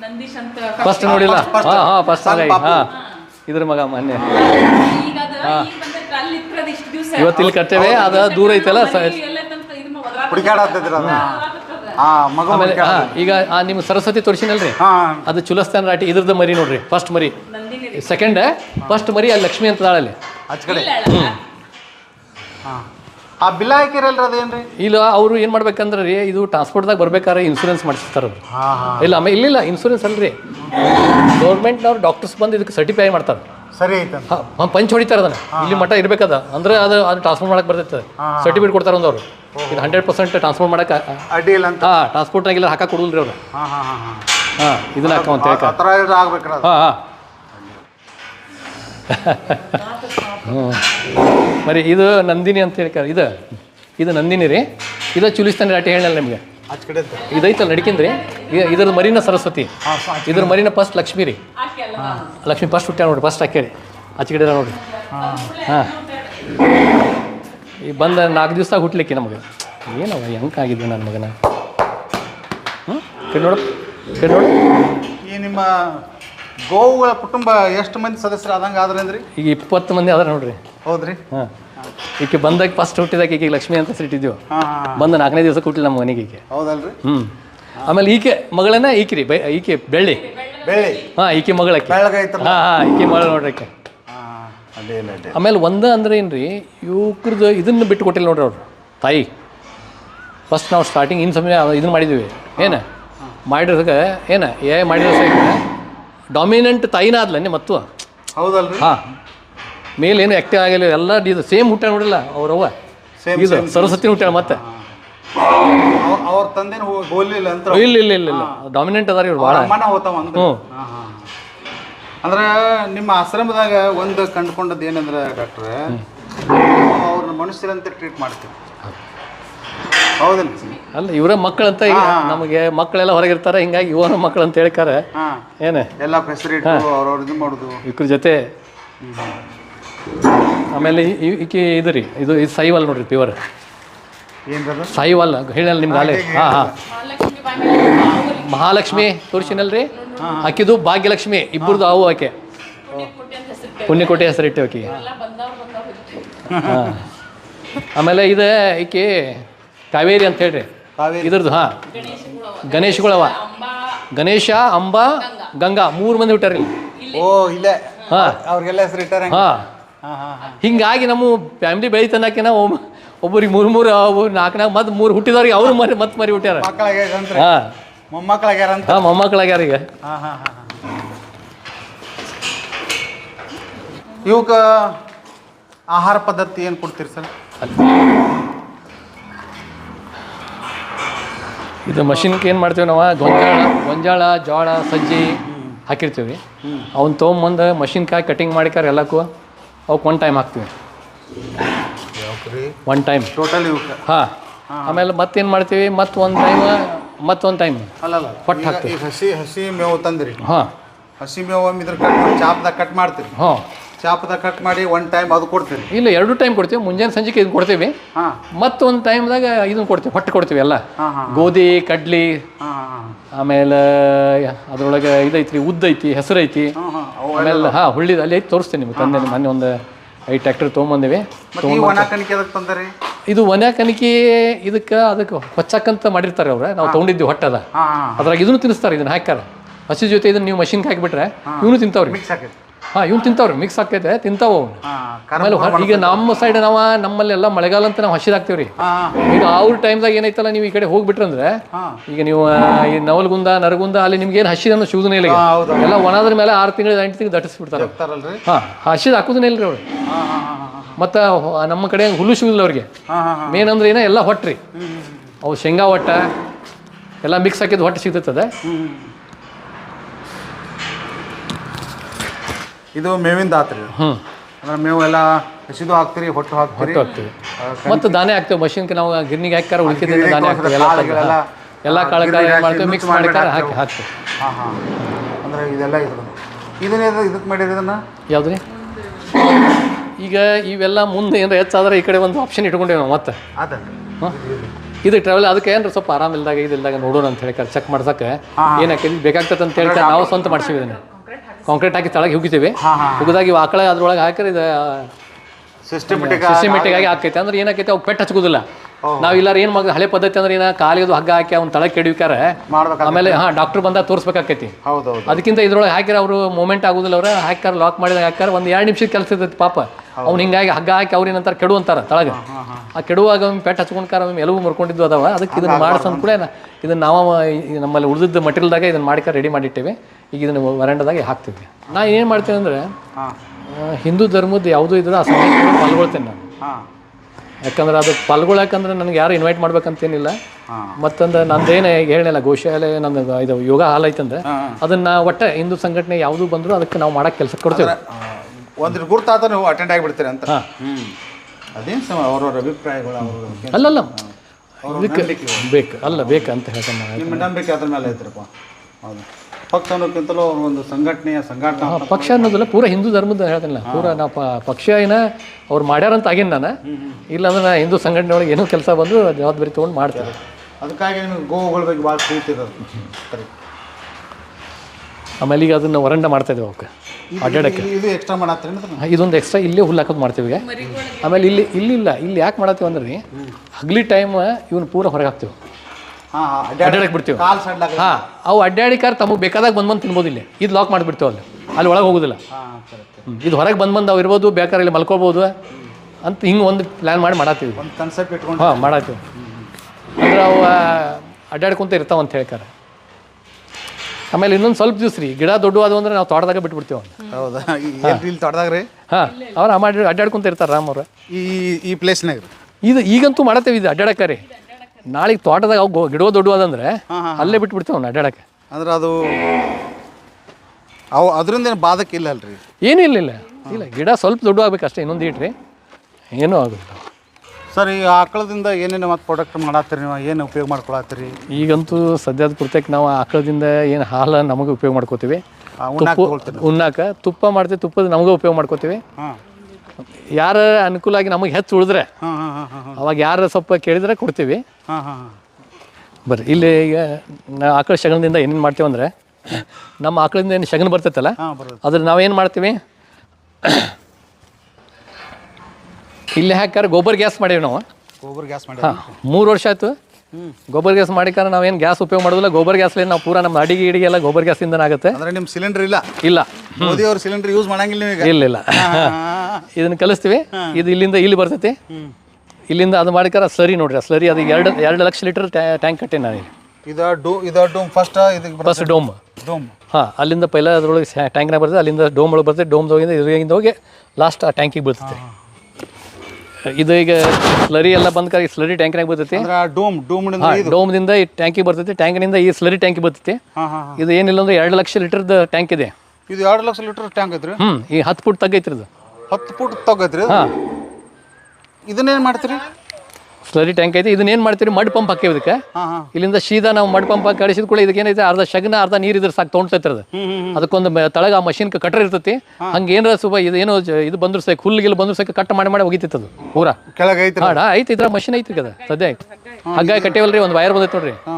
ನಂದೀಶ್ ಅಂತ ಫಸ್ಟ್ ನೋಡಿಲ್ಲ? first, ಹಾಂ ಹಾಂ ಫಸ್ಟ್ ಸಣ್ಣ ಪಾಪು. ಹಾಂ ಇದ್ರ ಮಗ ಮೊನ್ನೆ. ಈಗ ಅದ ಈಗ ಬಂದೈತ್ರಿ ಅಲ್ಲಿ ಇಟ್ರದ ಇಷ್ಟು ದಿವಸ. ಇವತ್ತು ಇಲ್ಲಿ ಕಟ್ಟೇವೆ ಅದ ದೂರ ಐತಲ್ಲ ಸ- ಎಲ್ಲ ಇದು ಒದ್ರಾಕ- ಹುಡುಕಾಡತ್ತಿದ್ರ ಅದು ಒದ್ರಾಕತ್ತದ. ಹಾಂ ಮಗ ಆಮೇಲೆ ಹಾಂ ಈಗ ಆ ನಿಮ್ಮ ಸರಸ್ವತಿ ತೋರಿಸಿನಲ್ರಿ? ಹಾ. ಅದು ಚುಲಸ್ತಾನ ರಾಟಿ ಇದ್ರದ್ದು ಮರಿ ನೋಡ್ರಿ ಫಸ್ಟ್ ಮರಿ. ನಂದಿನಿ ರೀ. ಸೆಕೆಂಡ್ ಫಸ್ಟ್ ಮರಿ ಅಲ್ಲಿ ಲಕ್ಷ್ಮಿ ಅಂತ ಅಲ್ಲಿ ಆಚ ಕಡೆ. ಇಲ್ಲ ಅಲ್ಲ. ಆ ಬಿಲ್ ಹಾಕಿರಲ್ರಿ ಅದೇನ್ರಿ? ಇಲ್ಲ ಅವರು ಏನು ಮಾಡ್ಬೇಕಂದ್ರೆ ರೀ ಇದು ಟ್ರಾನ್ಸ್ಪೋರ್ಟ್ದಾಗ ಬರ್ಬೇಕಾದ್ರೆ ಇನ್ಸೂರೆನ್ಸ್ ಮಾಡಿಸ್ತಾರೆ ಇಲ್ಲ ಆಮೇಲೆ ಇಲ್ಲಿಲ್ಲ ಇನ್ಸೂರೆನ್ಸ್ ಅಲ್ರಿ. ಗೌರ್ಮೆಂಟ್ನವ್ರು ಡಾಕ್ಟರ್ಸ್ ಬಂದು ಇದಕ್ಕೆ ಸರ್ಟಿಫೈ ಮಾಡ್ತಾರೆ. ಸರಿ ಹಾಂ ಪಂಚ್ ಹೊಡಿತಾರೆ ಅದನ್ನ. ಇಲ್ಲಿ ಮಟ್ಟ ಇರ್ಬೇಕದ. ಅಂದ್ರೆ ಅದು ಅದು ಟ್ರಾನ್ಸ್ಪೋರ್ಟ್ ಮಾಡಕ್ಕೆ ಬರ್ತೈತೆ. ಸರ್ಟಿಫಿಕೇಟ್ ಕೊಡ್ತಾರೆ ಒಂದು ಅವರು. ಇದು ಹಂಡ್ರೆಡ್ ಪರ್ಸೆಂಟ್ ಟ್ರಾನ್ಸ್ಫೋರ್ ಮಾಡಕ್ಕೆ ಅಡ್ಡಿ ಇಲ್ಲ ಅಂತ. ಹಾಂ ಟ್ರಾನ್ಸ್ಪೋರ್ಟ್ನಾಗಿಲ್ಲ ಹಾಕಕ್ಕೆ ಕೊಡಲ್ರಿ ಅವರು. ಹಾಂ ಇದನ್ನ ಹಾಕೋ ಅಂತ ಹಾಂ ಹಾಂ. ಹ್ಞೂ ಮರಿ ಇದು ನಂದಿನಿ ಅಂತ ಹೇಳ್ತಾರೆ ಇದು ಇದು ನಂದಿನಿ ರೀ. ಇದು ಚುಲಿಸ್ತಾನೆ ರಾಟಿ ಹೇಳಲ್ಲ ನಿಮಗೆ. ಆಚ ಕಡೆ ಇತ್ತು. ಇದೈತಲ್ಲ ನಡ್ಕಿಂದ್ರಿ ಇದ್ರ ಮರಿನ ಸರಸ್ವತಿ. ಇದ್ರ ಮರಿನ ಫಸ್ಟ್ ಲಕ್ಷ್ಮಿ ರೀ. ಲಕ್ಷ್ಮಿ ಫಸ್ಟ್ ಹುಟ್ಟ ನೋಡ್ರಿ ಫಸ್ಟ್ ಹಾಕೇಳಿ ಆಚೆ ಕಡೆ ನೋಡ್ರಿ. ಹಾಂ. ಈ ಬಂದ ನಾಲ್ಕು ದಿವಸ ಹುಟ್ಲಿಕ್ಕೆ ನಮಗೆ. ಏನವ ಹೆಂಗಾಗಿದ್ದು ನನ್ನ ಮಗನ? ಹ್ಞೂ ಕಡೆ ನೋಡು ಕಡೆ ನೋಡು. ಈ ನಿಮ್ಮ ಗೋವುಗಳ ಕುಟುಂಬ ಎಷ್ಟು ಮಂದಿ ಸದಸ್ಯರು ಆದಂಗೆ ಆದ್ರೇನ್ರಿ ಈಗ ಇಪ್ಪತ್ತು ಮಂದಿ ಅದಾರ ನೋಡ್ರಿ. ಹೌದ್ರಿ? ಹಾಂ. ಈಕೆ ಬಂದಾಗ ಫಸ್ಟ್ ಹುಟ್ಟಿದಾಗ ಈಕೆ ಲಕ್ಷ್ಮಿ ಅಂತ ಸಿಟ್ಟಿದ್ವಿ ಬಂದ ನಾಲ್ಕನೇ ದಿವಸ ಕೊಟ್ಟಿಲ್ಲ ನಮ್ಮ ಮನೆಗೆ ಈಕೆ. ಹೌದಲ್ರಿ? ಹ್ಞೂ ಆಮೇಲೆ ಈಕೆ ಮಗಳನ್ನ ಈಕೆ ರೀ ಬೈ ಈಕೆ ಬೆಳ್ಳಿ. ಬೆಳ್ಳಿ. ಹಾಂ ಈಕೆ ಮಗಳ ಹಾಂ ಹಾಂ ಈಕೆ ಮಗಳ ನೋಡ್ರಿ ಈಕೆ. ಆಮೇಲೆ ಒಂದ ಅಂದ್ರೆ ಏನ್ರಿ ರೀ ಇದನ್ನ ಬಿಟ್ಟು ಕೊಟ್ಟಿಲ್ಲ ನೋಡ್ರಿ ಅವ್ರು ತಾಯಿ. ಫಸ್ಟ್ ನಾವು ಸ್ಟಾರ್ಟಿಂಗ್ ಇನ್ನು ಸಮಯ ಇದನ್ನ ಮಾಡಿದ್ವಿ. ಏನು? ಮಾಡಿದಾಗ ಏನು? ಏ ಮಾಡಿರೋ ಸಹಿತ ಡಾಮಿನೆಂಟ್ ತಾಯಿನ ಆದ್ಲನ್ನೇ ಮತ್ತು ಹೌದಲ್ರಿ? ಹಾಂ. ಮೇಲೆ ಏನು ಆ್ಯಕ್ಟಿವ್ ಆಗಿಲ್ಲ ಎಲ್ಲ ಇದು ಸೇಮ್ ಹುಟ್ಟ ನೋಡಿಲ್ಲ ಅವ್ರವ್ವ. ಸೇಮ್ ಇದು ಸರಸ್ವತಿ ಹುಟ್ಟ ಮತ್ತೆ. ಅವ್ರ ತಂದೆನ ಹೋಗ್ಲಿಲ್ಲ ಅಂತ ಇಲ್ಲ ಇಲ್ಲ ಇಲ್ಲ ಇಲ್ಲ ಡಾಮಿನೆಂಟ್ ಅದಾರ ಇವ್ರು ಭಾಳ ಹ್ಞೂ ಅಂದ್ರೆ ನಿಮ್ಮ ಆಶ್ರಮದಾಗ ಒಂದು ಕಂಡುಕೊಂಡದ್ದು ಏನಂದ್ರೆ ಡಾಕ್ಟ್ರೆ ಅವ್ರನ್ನ ಮನುಷ್ಯರಂತೆ ಟ್ರೀಟ್ ಮಾಡ್ತೀವಿ. ಹೌದಿಲ್ಲ ಅಲ್ಲ ಇವರ ಮಕ್ಕಳಂತ ಈಗ ನಮಗೆ ಮಕ್ಕಳೆಲ್ಲ ಹೊರಗಿರ್ತಾರೆ ಹಿಂಗಾಗಿ ಇವನ ಮಕ್ಕಳು ಅಂತ ಹೇಳ್ತಾರೆ. ಹಾ. ಏನೇ? ಎಲ್ಲ ಹೆಸರಿಟ್ಟು ಅವ್ರವ್ರ ಇದು ಮಾಡುದು. ಇಕ್ರ ಜೊತೆ. ಆಮೇಲೆ ಈ- ಇದ್ರಿ ಈಕಿ ಇದು ರೀ ಇದು ಇದು ಸೈವಲ್ ನೋಡ್ರಿ ಪ್ಯೂರ್ ಏನ್ರದ ಸೈವಲ್ ಹೇಳಲ್ಲ ನಿಮ್ಗೆ ಅಲ್ಲೇ ಹಾಂ ಹಾಂ. ಮಹಾಲಕ್ಷ್ಮಿ ತೋರಿಸಿನಲ್ರಿ? ಆಕಿದು ಭಾಗ್ಯಲಕ್ಷ್ಮಿ ಇಬ್ಬರದು ಅವು ಆಕೆ. ಪುಣ್ಯಕೋಟೆ ಅಂತ ಹೆಸರು ಆಕಿಗೆ. ಬಂದವ್ರು ಹಾಂ. ಆಮೇಲೆ ಇದೆ ಈಕಿ ಕಾವೇರಿ ಅಂತ ಹೇಳ್ರಿ. ಇದ್ರದ್ದು ಹಾಂ. ಗಣೇಶ್ಗಳವ ಗಣೇಶ ಅಂಬಾ ಗಂಗಾ. ಮೂರು ಮಂದಿ ಹುಟ್ಟಾರಿ ಓ ಇಲ್ಲೇ. ಹಾಂ. ಅವ್ರಿಗೆಲ್ಲ ಹೆಸರು ಇಟ್ಟಾರ ಹಾಂ. ಹಾ ಹಾ ಹಾ. ಹಿಂಗಾಗಿ ನಮ್ಮ ಫ್ಯಾಮಿಲಿ ಬೆಳಿತನಕಿನ ಒಬ್ಬರಿಗೆ ಮೂರು ಮೂರು ನಾಲ್ಕು ನಾಲ್ಕು ಮತ್ತೆ ಮೂರು ಹುಟ್ಟಿದವ್ರಿಗೆ ಅವ್ರು ಮರಿ ಮತ್ತೆ ಮರಿ ಹುಟ್ಟ್ಯಾರ. ಹಾಂ. ಹಾ ಹಾಂ ಮೊಮ್ಮಕ್ಕಳಾಗ್ಯಾರ ಈಗ ಹಾ ಹಾ ಹಾ ಇವಕ್ಕ ಆಹಾರ ಪದ್ಧತಿ ಏನು ಕೊಡ್ತೀರಿ ಸರ್? ಇದು ಮಷಿನ್ಗೆ ಏನು ಮಾಡ್ತೀವಿ ನಾವು? ಗೊಂಜಾಳ ಗೊಂಜಾಳ ಜೋಳ ಸಜ್ಜಿ ಹಾಕಿರ್ತೀವಿ. ಅವ್ನ ತೊಗೊಂಬಂದು ಮಷಿನ್ಕಾಯಿ ಕಟಿಂಗ್ ಮಾಡಿಕಾರ ಎಲ್ಲಕ್ಕೂ ಅವಕ್ಕೆ ಒನ್ ಟೈಮ್ ಹಾಕ್ತೀವಿ. ಒನ್ ಟೈಮ್ ಟೋಟಲ್ ಹಾಂ. ಆಮೇಲೆ ಮತ್ತೇನು ಮಾಡ್ತೀವಿ? ಮತ್ತೆ ಒಂದು ಟೈಮ್ ಮತ್ತೊಂದು ಟೈಮ್ ಅಲ್ಲಲ್ಲ ಹೊಟ್ಟು ಹಾಕ್ತೀವಿ. ಹಸಿ ಹಸಿ ಮೇವು ತಂದಿರಿ. ಹಾಂ. ಹಸಿ ಮೇವು ಇದ್ರ ಕಟ್ ಚಾಪ್ದಾಗ ಕಟ್ ಮಾಡ್ತೀರಿ. ಹಾಂ. ಚಾಪ್ದಾಗ ಕಟ್ ಮಾಡಿ ಒನ್ ಟೈಮ್ ಅದು ಕೊಡ್ತೀವಿ ಇಲ್ಲ ಎರಡು ಟೈಮ್ ಕೊಡ್ತೀವಿ. ಮುಂಜಾನೆ ಸಂಜೆಗೆ ಇದು ಕೊಡ್ತೀವಿ. ಹಾಂ. ಮತ್ತೊಂದು ಟೈಮ್ದಾಗ ಇದನ್ನು ಕೊಡ್ತೀವಿ. ಹೊಟ್ಟೆ ಕೊಡ್ತೀವಿ ಎಲ್ಲ. ಹಾಂ ಹಾಂ ಗೋಧಿ ಕಡ್ಲಿ ಹಾಂ ಆಮೇಲೆ ಅದ್ರೊಳಗೆ ಇದೈತಿ ಉದ್ದ ಐತಿ ಹೆಸರು ಐತಿ ಆಮೇಲೆ ಹಾಂ ಹುಳ್ಳಿದ ಅಲ್ಲಿ ಐತಿ ತೋರಿಸ್ತೀನಿ ನಿಮ್ಗೆ. ತಂದೆ ಮೊನ್ನೆ ಒಂದು ಐದು ಟ್ಯಾಕ್ಟರ್ ತೊಗೊಂಬಂದಿವಿ. ಮತ್ತೆ ಈ ಒಣ ಕಣಿಕೆ ಅದಕ್ಕೆ ತಂದರಿ? ಇದು ಇದಕ್ಕೆ ಅದಕ್ಕೆ ಹೊಚ್ಚಕ್ಕಂತ ಮಾಡಿರ್ತಾರೆ ಅವ್ರೆ. ನಾವು ತೊಗೊಂಡಿದ್ವಿ ಹೊಟ್ಟದ ಹಾಂ ಅದ್ರಾಗ ಇದನ್ನು ತಿನ್ನಿಸ್ತಾರೆ ಇದನ್ನ ಹಾಕ್ಯಾರ. ಹಸಿ ಜೊತೆ ಇದನ್ನ ನೀವು ಮಷಿನ್ಗೆ ಹಾಕಿಬಿಟ್ರೆ ಇವನು ತಿಂತಾವ್ರಿ. ಮಿಕ್ಸ್ ಹಾಂ ಇವ್ನು ತಿಂತಾವ್ರಿ ಮಿಕ್ಸ್ ಆಕೈತೆ ತಿಂತಾವ ಅವ್ನು. ಹಾಂ ಆಮೇಲೆ ಈಗ ನಮ್ಮ ಸೈಡ್ ನಾವು ನಮ್ಮಲ್ಲೆಲ್ಲ ಮಳೆಗಾಲ ಅಂತ ನಾವು ಹಸಿದು ಹಾಕ್ತೀವ್ರಿ ಹಾಂ ಈಗ ಅವ್ರ ಟೈಮ್ದಾಗ ಏನೈತಲ್ಲ ನೀವು ಈ ಕಡೆ ಹೋಗ್ಬಿಟ್ರಂದ್ರೆ ಹಾಂ. ಈಗ ನೀವು ಆ, ಈ ನವಲ್ಗುಂದ ನರಗುಂದ ಅಲ್ಲಿ ನಿಮ್ಗೆ ಏನು ಹಸಿದ ಅನ್ನೋ ಶೂಸನೇ ಇಲ್ಲ ಈಗ. ಹಾಂ ಎಲ್ಲ ಒಣದ್ರ ಮೇಲೆ ಆರು ತಿಂಗಳು ಎಂಟು ತಿಂಗಳು ದಟ್ಟಿಸ್ಬಿಡ್ತಾರೆ. ಬಿಡ್ತಾರೆ ಹಾಂ ಹಸಿದ ಹಾಕೋದನ್ನೇ ಇಲ್ರಿ ಅವ್ರು. ಹಾಂ ಹಾಂ ಹಾಂ ಹಾಂ ಮತ್ತು ನಮ್ಮ ಕಡೆ ಹುಲ್ಲು ಶೂದಿಲ್ಲ ಅವ್ರಿಗೆ. ಹಾಂ ಹಾಂ ಹಾಂ. ಮೇನ್ ಅಂದ್ರೆ ಏನ ಎಲ್ಲ ಹೊಟ್ರಿ. ಅವು ಶೇಂಗಾ ಹೊಟ್ಟ ಎಲ್ಲ ಮಿಕ್ಸ್ ಹಾಕಿದ್ ಹೊಟ್ಟೆ ಸಿಗ್ತದೆ ಇದು ಮೇವಿನ ದಾತ್ರಿ. ಹ್ಞೂ ಅಂದ್ರೆ ಮೇವು ಎಲ್ಲ ಹಸಿದು ಹಾಕ್ತೀರಿ ಹೊಟ್ಟು ಹಾಕ್ತೀರಿ. ಹಾಕ್ತೀವಿ. ಮತ್ತು ದಾನೆ ಹಾಕ್ತೇವೆ. ಮಷಿನ್ಗೆ ನಾವು ಗಿರ್ನಿಗೆ ಹಾಕ್ಯಾರ ಉಳಿಕಿದ್ರೆ ದಾನೆ ಹಾಕ್ತೇವೆ. ಎಲ್ಲ. ಕಾಳುಗಳೆಲ್ಲ, ಎಲ್ಲ ಕಾಳು ಕಾಳು ಏನು ಮಾಡ್ತೇವೆ ಮಿಕ್ಸ್ ಮಾಡಿ ಹಾಕಿ ಹಾಕ್ತೇವೆ ಹಾಂ ಹಾಂ. ಅಂದ್ರೆ ಇದೆಲ್ಲ ಇದು ಇದನ್ನ ಇದಕ್ಕೆ ಮಾಡಿರಿ ಯಾವುದು ಯಾವ್ದು ರೀ ಈಗ ಇವೆಲ್ಲ ಮುಂದೆ ಏನಾರ ಹೆಚ್ಚಾದ್ರೆ ಈ ಕಡೆ ಒಂದು ಆಪ್ಷನ್ ಇಟ್ಕೊಂಡೇವೆ ನಾವು ಮತ್ತೆ. ಇದು ಟ್ರಾವೆಲ್ ಅದಕ್ಕೆ ಏನ್ರ ಸ್ವಲ್ಪ ಆರಾಮಿಲ್ದಾಗ ಇದಿಲ್ದಾಗ ನೋಡೋಣ ಅಂತ ಹೇಳಿ ಚೆಕ್ ಮಾಡ್ಸಕ್ಕೆ ಏನು ಹಾಕಿದ್ವಿ? ಬೇಕಾಗ್ತದೆ ಅಂತ ಹೇಳ್ತಾರೆ ನಾವು ಸ್ವಂತ ಮಾಡ್ಸೀವಿ ಇದನ್ನು. ಕಾಂಕ್ರೀಟ್ ಹಾಕಿ ತಳಗೆ ಹುಗಿತೀವಿ. ಹುಗಿದಾಗ ಇವು ಆಕಳ ಅದ್ರೊಳಗೆ ಹಾಕಿದ್ರೆ ಇದು ಸಿಸ್ಟಮೆಟಿಕ್ ಸಿಸ್ಟಮೆಟಿಕ್ ಆಗಿ ಹಾಕೈತೆ ಅಂದ್ರೆ ಏನಾಕೈತೆ ಅವು ಪೆಟ್ಟ ಹಚ್ಕೋದಿಲ್ಲ. ನಾವು ಇಲ್ಲಾರ ಏನು ಮಗ ಹಳೆ ಪದ್ಧತಿ ಅಂದ್ರೆ ಏನ ಕಾಲಿಗೆ ಹಗ್ಗ ಹಾಕಿ ಅವ್ನ ತಳಗೆ ಕೆಡವಿಕಾರ ಮಾಡ್ಬೇಕು ಆಮೇಲೆ ಹಾ ಡಾಕ್ಟರ್ ಬಂದಾಗ ತೋರಿಸ್ಬೇಕಾಕೈತಿ. ಅದಕ್ಕಿಂತ ಇದ್ರೊಳಗೆ ಹಾಕಿರ ಅವರು ಮೂಮೆಂಟ್ ಆಗುದಿಲ್ಲ ಅವ್ರ ಹಾಕ್ಯಾರ ಲಾಕ್ ಮಾಡಿದಾಗ ಹಾಕ್ಯಾರ ಒಂದು ಎರಡು ನಿಮಿಷ ಕೆಲಸ ಇರ್ತೈತಿ ಪಾಪ. ಅವ್ನು ಹಿಂಗಾಗಿ ಹಗ್ಗ ಹಾಕಿ ಅವ್ರ ಏನಂತಾರೆ ಕೆಡು ಅಂತಾರ ತಳಗ. ಆ ಕೆಡುವಾಗ ಅವ್ನು ಪೆಟ್ಟು ಹಚ್ಕೊಂಡ್ಕಾರ ಅವ್ನು ಎಲುಬು ಮುರ್ಕೊಂಡಿದ್ದು ಅದಾವ. ಅದಕ್ಕೆ ಇದನ್ನ ಮಾಡಿಸ್ ಕೂಡ ಇದನ್ನ ನಾವು ನಮ್ಮಲ್ಲಿ ಉಳಿದಿದ್ದ ಮಟೀರಿಯಲ್ದಾಗ ಇದನ್ನ ಮಾಡಿಕ ರೆಡಿ ಮಾಡಿಟ್ಟೇವೆ. ಈಗ ಇದನ್ನು ವರಂಡದಾಗ ಹಾಕ್ತಿದ್ದೆ. ನಾನು ಏನು ಮಾಡ್ತೇವೆ ಅಂದರೆ ಹಿಂದೂ ಧರ್ಮದ ಯಾವುದೂ ಇದ್ರೆ ಆ ಸಮಯಕ್ಕೆ ಪಾಲ್ಗೊಳ್ತೇನೆ ನಾನು. ಯಾಕಂದ್ರೆ ಅದು ಪಾಲ್ಗೊಳ್ಳಕಂದ್ರೆ ನನಗೆ ಯಾರು ಇನ್ವೈಟ್ ಮಾಡ್ಬೇಕಂತೇನಿಲ್ಲ. ಮತ್ತಂದ್ರೆ ಮತ್ತೊಂದು ನಂದೇನು ಹೇಳಿಲ್ಲ ಗೋಶಾಲೆ ನಂದು ಇದು ಯೋಗ ಹಾಲ್ ಐತಂದ್ರೆ ಅದನ್ನು ಅದನ್ನ ಒಟ್ಟೆ ಹಿಂದೂ ಸಂಘಟನೆ ಯಾವುದು ಬಂದರೂ ಅದಕ್ಕೆ ನಾವು ಮಾಡಕ್ಕೆ ಕೆಲಸ ಕೊಡ್ತೇವೆ. ಒಂದು ಗುರ್ತಾತ ನೀವು ಅಟೆಂಡ್ ಆಗಿಬಿಡ್ತೀರಿ ಅಂತ. ಅದೇನು ಅವ್ರವ್ರ ಅಭಿಪ್ರಾಯಗಳು ಅಲ್ಲಲ್ಲ ಇದಕ್ಕೆ ಬೇಕು ಅಲ್ಲ ಬೇಕಂತ ಹೇಳ್ತೇನೆ ನಿಮ್ಮ ನಂಬಿಕೆ ಅದ್ರ ಮೇಲೆ ಐತ್ರಪ್ಪ. ಹೌದು. ಪಕ್ಷ ಅನ್ನೋಕ್ಕಿಂತಲೂ ಅವ್ರ ಒಂದು ಸಂಘಟನೆಯ ಸಂಘಟನೆ ಪಕ್ಷ ಅನ್ನೋದಲ್ಲ ಪೂರ ಹಿಂದೂ ಧರ್ಮದ ಹೇಳ್ತೀನಿ ಪೂರ ನಾ ಪ- ಪಕ್ಷ ಏನ ಅವ್ರು ಮಾಡ್ಯಾರಂತ ಆಗಿನ ನಾನು. ಇಲ್ಲಾಂದ್ರೆ ನಾ ಹಿಂದೂ ಸಂಘಟನೆ ಒಳಗೆ ಏನೋ ಕೆಲಸ ಬಂದು ಜವಾಬ್ದಾರಿ ತೊಗೊಂಡು ಮಾಡ್ತೇವೆ ಅದಕ್ಕಾಗಿ ನಿಮಗೆ ಗೋವುಗಳ ಬಗ್ಗೆ ಭಾಳ ಪ್ರೀತಿ ಇರೋದು. ಸರಿ. ಆಮೇಲೆ ಈಗ ಅದನ್ನು ವರಂಡ ಮಾಡ್ತಾ ಇದ್ದೇವೆ ಅವಕ್ಕೆ ಅಡ್ಡಾಡಕ್ಕೆ. ಇದು- ಎಕ್ಸ್ಟ್ರಾ ಮಾಡತ್ತೀರಿ ಅಂದ್ರೆ ಇದೊಂದು ಎಕ್ಸ್ಟ್ರಾ ಇಲ್ಲೇ ಹುಲ್ಲು ಹಾಕೋದು ಮಾಡ್ತೀವಿ ಈಗ. ಆಮೇಲೆ ಇಲ್ಲಿ ಇಲ್ಲಿಲ್ಲ ಇಲ್ಲಿ ಯಾಕೆ ಮಾಡತ್ತೀವಿ ಅಂದ್ರೆ ರೀ ಹಗ್ಲಿ ಟೈಮ್ ಇವನು ಪೂರ ಹೊರಗೆ ಹಾಕ್ತೀವಿ. ಅಡ್ಡಾಡಕ್ಕೆ ಬಿಡ್ತೀವಿ. ಕಾಲು ಸಡ್ಲಾಗ ಹಾಂ ಅವು ಅಡ್ಡಾಡಿಕಾರ ತಮಗೆ ಬೇಕಾದಾಗ ಬಂದು ಬಂದು ತಿನ್ಬೋದು ಇಲ್ಲಿ. ಇದು ಲಾಕ್ ಮಾಡಿಬಿಡ್ತೀವಿ ಅಲ್ಲಿ. ಅಲ್ಲಿ ಒಳಗೆ ಹೋಗೋದಿಲ್ಲ. ಹಾಂ ಕರೆಕ್ಟ್. ಇದು ಹೊರಗೆ ಬಂದು ಬಂದು ಅವು ಇರ್ಬೋದು ಬೇಕಾದ್ರೆ ಇಲ್ಲಿ ಮಲ್ಕೋಬೋದು ಅಂತ ಹಿಂಗೆ ಒಂದು ಪ್ಲ್ಯಾನ್ ಮಾಡಿ ಮಾಡತ್ತೀವಿ. ಒಂದು ಕನ್ಸೆಪ್ಟ್ ಇಟ್ಕೊಂಡು. ಹಾಂ ಮಾಡತ್ತೀವಿ. ಅಂದ್ರೆ ಅವು ಅಡ್ಡಾಡ್ಕೊಂತ ಇರ್ತಾವ ಅಂತ ಹೇಳ್ತಾರೆ ಆಮೇಲೆ ಇನ್ನೊಂದು ಸ್ವಲ್ಪ ದಿವ್ಸ ರೀ ಗಿಡ ದೊಡ್ಡವಾದವು ಅಂದ್ರೆ ನಾವು ತೋಟದಾಗ ಬಿಟ್ಬಿಡ್ತೀವಿ ಅವ್ನು. ಹೌದಾ? ಇಲ್ಲಿ ತೊಡ್ದಾಗ ರೀ? ಹಾಂ ಅವ್ರು ಅಮ್ಮ ಅಡ್ಡಾಡ್ಕೊಂತ ಇರ್ತಾರೆ ರಾಮ್ ಅವ್ರು. ಈ ಈ ಪ್ಲೇಸ್ನಾಗ ಇದು ಈಗಂತೂ ಮಾಡತ್ತೇವೆ ಇದು ಅಡ್ಡಾಡಕ್ಕೆ ರೀ. ನಾಳೆಗೆ ತೋಟದಾಗ ಅವು ಗಿಡ ದೊಡ್ಡವಾದಂದ್ರೆ ಅಲ್ಲೇ ಬಿಟ್ಬಿಡ್ತೇವೆ ಅವ್ನು ಅಡ್ಡಾಡಕ್ಕೆ ಅಂದ್ರೆ ಅದು ಅವು ಅದರಿಂದ ಏನು ಬಾಧಕ ಇಲ್ಲ ಅಲ್ರಿ? ಏನೂ ಇಲ್ಲ ಇಲ್ಲ. ಇಲ್ಲ ಗಿಡ ಸ್ವಲ್ಪ ದೊಡ್ಡ ಆಗ್ಬೇಕು ಅಷ್ಟೇ ಇನ್ನೊಂದು ಇಟ್ರಿ ಏನೂ ಆಗೋದಿಲ್ಲ. ಸರ್ ಈ ಆಕಳದಿಂದ ಏನೇನು ಮತ್ತು ಪ್ರಾಡಕ್ಟ್ ಮಾಡತ್ತೀರಿ ನೀವು? ಏನು ಉಪಯೋಗ ಮಾಡ್ಕೊಳತ್ತೀರಿ? ಈಗಂತೂ ಸದ್ಯದ ಕುರ್ತಕ್ಕೆ ನಾವು ಆಕಳದಿಂದ ಏನು ಹಾಲು ನಮಗೆ ಉಪಯೋಗ ಮಾಡ್ಕೋತೀವಿ. ಉಣ್ಣಾಕ ತುಪ್ಪ ಉಣ್ಣಾಕ ತುಪ್ಪ ಮಾಡ್ತೀವಿ ತುಪ್ಪದ ನಮಗೂ ಉಪಯೋಗ ಮಾಡ್ಕೋತೀವಿ. ಯಾರ ಅನುಕೂಲ ಆಗಿ ನಮಗೆ ಹೆಚ್ಚು ಉಳಿದ್ರೆ ಅವಾಗ ಯಾರ ಸ್ವಲ್ಪ ಕೇಳಿದ್ರೆ ಕೊಡ್ತೀವಿ. ಬರ್ರಿ ಇಲ್ಲಿ ಈಗ ಆಕಳ ಶಗಣದಿಂದ ಏನೇನು ಮಾಡ್ತೀವಿ ಅಂದರೆ ನಮ್ಮ ಆಕಳಿಂದ ಏನು ಶಗನ್ ಬರ್ತೈತಲ್ಲ ಅದ್ರ ನಾವೇನು ಮಾಡ್ತೀವಿ? ಇಲ್ಲಿ ಹಾಕ್ಯಾರ ಗೊಬ್ಬರ ಗ್ಯಾಸ್ ಮಾಡೀವಿ ನಾವು. ಗೊಬ್ಬರ ಗ್ಯಾಸ್ ಮಾಡಿ ಹಾಂ ಮೂರು ವರ್ಷ ಆಯ್ತು. ಗೊಬ್ಬರ ಗ್ಯಾಸ್ ಮಾಡಿಕಾರ ನಾವೇನು ಗ್ಯಾಸ್ ಉಪಯೋಗ ಮಾಡೋದಿಲ್ಲ ಗೊಬ್ಬರ ಗ್ಯಾಸ್ಲಿಂದ ನಾವು ಪೂರಾ ನಮ್ಮ ಅಡಿಗೆ ಇಡಿಗೆ ಎಲ್ಲ ಗೊಬ್ಬರ ಗ್ಯಾಸಿಂದ ಆಗುತ್ತೆ. ಅಂದ್ರೆ ನಿಮ್ಮ ಸಿಲಿಂಡರ್ ಇಲ್ಲ? ಇಲ್ಲ. ಮೋದಿ ಅವ್ರ ಸಿಲಿಂಡರ್ ಯೂಸ್ ಮಾಡಂಗಿಲ್ಲ ನೀವು ಇಲ್ಲ ಇಲ್ಲ. ಇದನ್ನ ಕಲಿಸ್ತೀವಿ. ಇದು ಇಲ್ಲಿಂದ ಇಲ್ಲಿ ಬರ್ತೈತಿ. ಇಲ್ಲಿಂದ ಅದು ಮಾಡಿಕಾರ ಸ್ಲರಿ ನೋಡ್ರಿ ಆ ಸ್ಲರಿ ಅದು ಎರಡು ಎರಡು ಲಕ್ಷ ಲೀಟರ್ ಟ್ಯಾಂಕ್ ಕಟ್ಟೆ ನಾನು ಇಲ್ಲಿ. ಇದು ಡೂ ಇದು ಡೂಮ್ ಫಸ್ಟ್ ಇದಕ್ಕೆ ಫಸ್ಟ್ ಡೋಮ್. ಡೋಮ್. ಹಾಂ ಅಲ್ಲಿಂದ ಪೈಲ ಅದ್ರೊಳಗೆ ಟ್ಯಾಂಕ್ನಾಗ ಬರ್ತದೆ ಅಲ್ಲಿಂದ ಡೋಮ್ ಒಳಗೆ ಬರ್ತದೆ ಡೋಮ್ ಹೋಗಿಂದ ಇದ್ರಿಂದ ಹೋಗಿ ಲಾಸ್ಟ್ ಆ ಟ್ಯಾಂಕಿಗೆ ಬರ್ತೈತೆ ಇದು ಈಗ ಸ್ಲರಿ ಎಲ್ಲ ಬಂದ ಕರೆ ಸ್ಲರಿ ಟ್ಯಾಂಕ್ನಾಗ ಬರ್ತೈತಿ ಅಂದ್ರೆ ಡೋಮ್ ಡೂಮ್ ಡೋಮ್ದಿಂದ ಈ ಟ್ಯಾಂಕಿಗೆ ಬರ್ತೈತಿ ಟ್ಯಾಂಕಿನಿಂದ ಈ ಸ್ಲರಿ ಟ್ಯಾಂಕಿಗೆ ಬರ್ತೈತಿ ಹಾಂ ಹಾಂ ಇದು ಏನಿಲ್ಲ ಅಂದ್ರೆ ಎರಡು ಲಕ್ಷ ಲೀಟರ್ದ ಟ್ಯಾಂಕ್ ಇದೆ. ಇದು ಎರಡು ಲಕ್ಷ ಲೀಟರ್ ಟ್ಯಾಂಕ್ ಐತ್ರಿ? ಹ್ಞೂ ಈ ಹತ್ತು ಫುಟ್ ತಗ್ಗೈತ್ರಿ ಇದು. ಹತ್ತು ಫುಟ್ ತಗೋತ್ರಿ ಹಾಂ. ಇದನ್ನೇನು ಮಾಡ್ತೀರಿ? ಸ್ಲರಿ ಟ್ಯಾಂಕ್ ಐತಿ. ಇದನ್ನ ಏನು ಮಾಡ್ತೀರಿ? ಮಡ್ ಪಂಪ್ ಹಾಕೇವಿ ಇದಕ್ಕೆ. ಹಾಂ ಹಾಂ. ಇಲ್ಲಿಂದ ಸೀದಾ ನಾವು ಮಡ್ ಪಂಪ್ ಹಾಕಿ ಕಳಿಸಿದ ಕೂಡ ಇದಕ್ಕೆ ಏನೈತೆ? ಅರ್ಧ ಶಗನ ಅರ್ಧ ನೀರು ಇದ್ರೆ ಸಾಕು ತೊಗೊಂಡ್ತೈತೆ ಅದು ಅದಕ್ಕೊಂದು ಮ- ತಳಗ ಆ ಮಷಿನ್ ಕಟ್ರ ಇರ್ತೈತಿ. ಹಂಗೆ ಏನಾರ ಸ್ವಲ್ಪ ಇದು ಏನೋ ಜ- ಇದು ಬಂದ್ರು ಸಾಕು ಹುಲ್ಲು ಗಿಲ್ಲು ಬಂದ್ರು ಸಾಕು ಕಟ್ ಮಾಡಿ ಮಾಡಿ ಹೋಗಿತ್ತು ಅದು ಪೂರಾ. ಕೆಳಗೆ ಐತ್ರಿ? ಹಾಡ ಐತಿ ಇದ್ರ ಮಷಿನ್ ಐತಿ ಕದ ಸದ್ಯ ಹಗ್ಗ ಕಟ್ಟೇವಲ್ರಿ ಒಂದು ವೈರ್ ಬಂದೈತೆ ನೋಡ್ರಿ. ಹಾ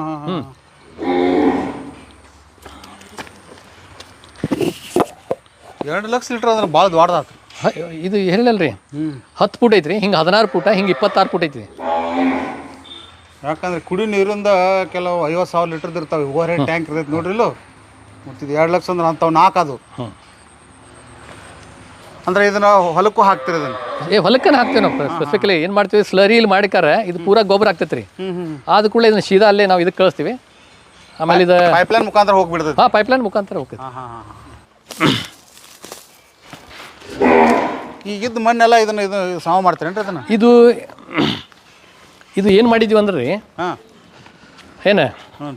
ಎರಡು ಲಕ್ಷ ಲೀಟರ್ ಅಂದ್ರೆ ಭಾಳ ದೊಡ್ಡದಾತು ಹ- ಇದು ಹೇಳಲ್ರಿ ಹತ್ತು ಫುಟ್ ಐತ್ರಿ ಹಿಂಗೆ ಹದಿನಾರು ಪುಟ ಹಿಂಗೆ ಇಪ್ಪತ್ತಾರು ಫುಟ್ ಐತಿ ಯಾಕಂದ್ರೆ ಕುಡಿ ನೀರಿಂದ ಕೆಲವು ಐವತ್ತು ಸಾವಿರ ಲೀಟರ್ದು ಇರ್ತಾವೆ ಓವರ್ ಹೆಡ್ ಟ್ಯಾಂಕ್ ಇರ್ತೈತೆ ನೋಡ್ರಿ ಇಲ್ಲೋ ಮತ್ತು ಇದು ಎರಡು ಲಕ್ಷ ಅಂದ್ರೆ ಅಂಥವು ನಾಲ್ಕು ಅದು. ಹ್ಮ್. ಅಂದ್ರೆ ಇದನ್ನ ಹೊಲಕ್ಕೂ ಹಾಕ್ತಿರಿ ಇದನ್ನು? ಏ ಹೊಲಕ್ಕನ ಹಾಕ್ತೀವಿ ನಾವು. ಸ್ಪೆಸಿಫಿಕಲಿ ಏನು ಮಾಡ್ತೀವಿ? ಸ್ಲರಿ ಇಲ್ಲಿ ಮಾಡಿಕಾರ ಇದು ಪೂರಾ ಗೊಬ್ಬರ ಆಗ್ತೈತೆ ರೀ ಹ್ಞೂ ಹ್ಞೂ ಆದ ಕೂಡಲೇ ಇದನ್ನ ಸೀದಾ ಅಲ್ಲೇ ನಾವು ಇದಕ್ಕೆ ಕಳಿಸ್ತೀವಿ. ಆಮೇಲೆ ಇದು ಪೈಪ್ಲೈನ್ ಮುಖಾಂತರ ಹೋಗ್ಬಿಡ್ತೈತೆ. ಹಾಂ ಪೈಪ್ಲೈನ್ ಮುಖಾಂತರ ಹೋಗ್ತೈತೆ. ಹಾಂ ಹಾಂ ಹಾಂ. ಈಗಿದ್ದ ಮಣ್ಣೆಲ್ಲ ಇದನ್ನ ಇದು ಸಾವ ಮಾಡ್ತೀರೇನ್ರಿ ಅದನ್ನ? ಇದು ಇದು ಏನು ಮಾಡಿದ್ವಿ ಅಂದ್ರೆ ರೀ? ಹಾಂ. ಏನು? ಹ್ಞೂ.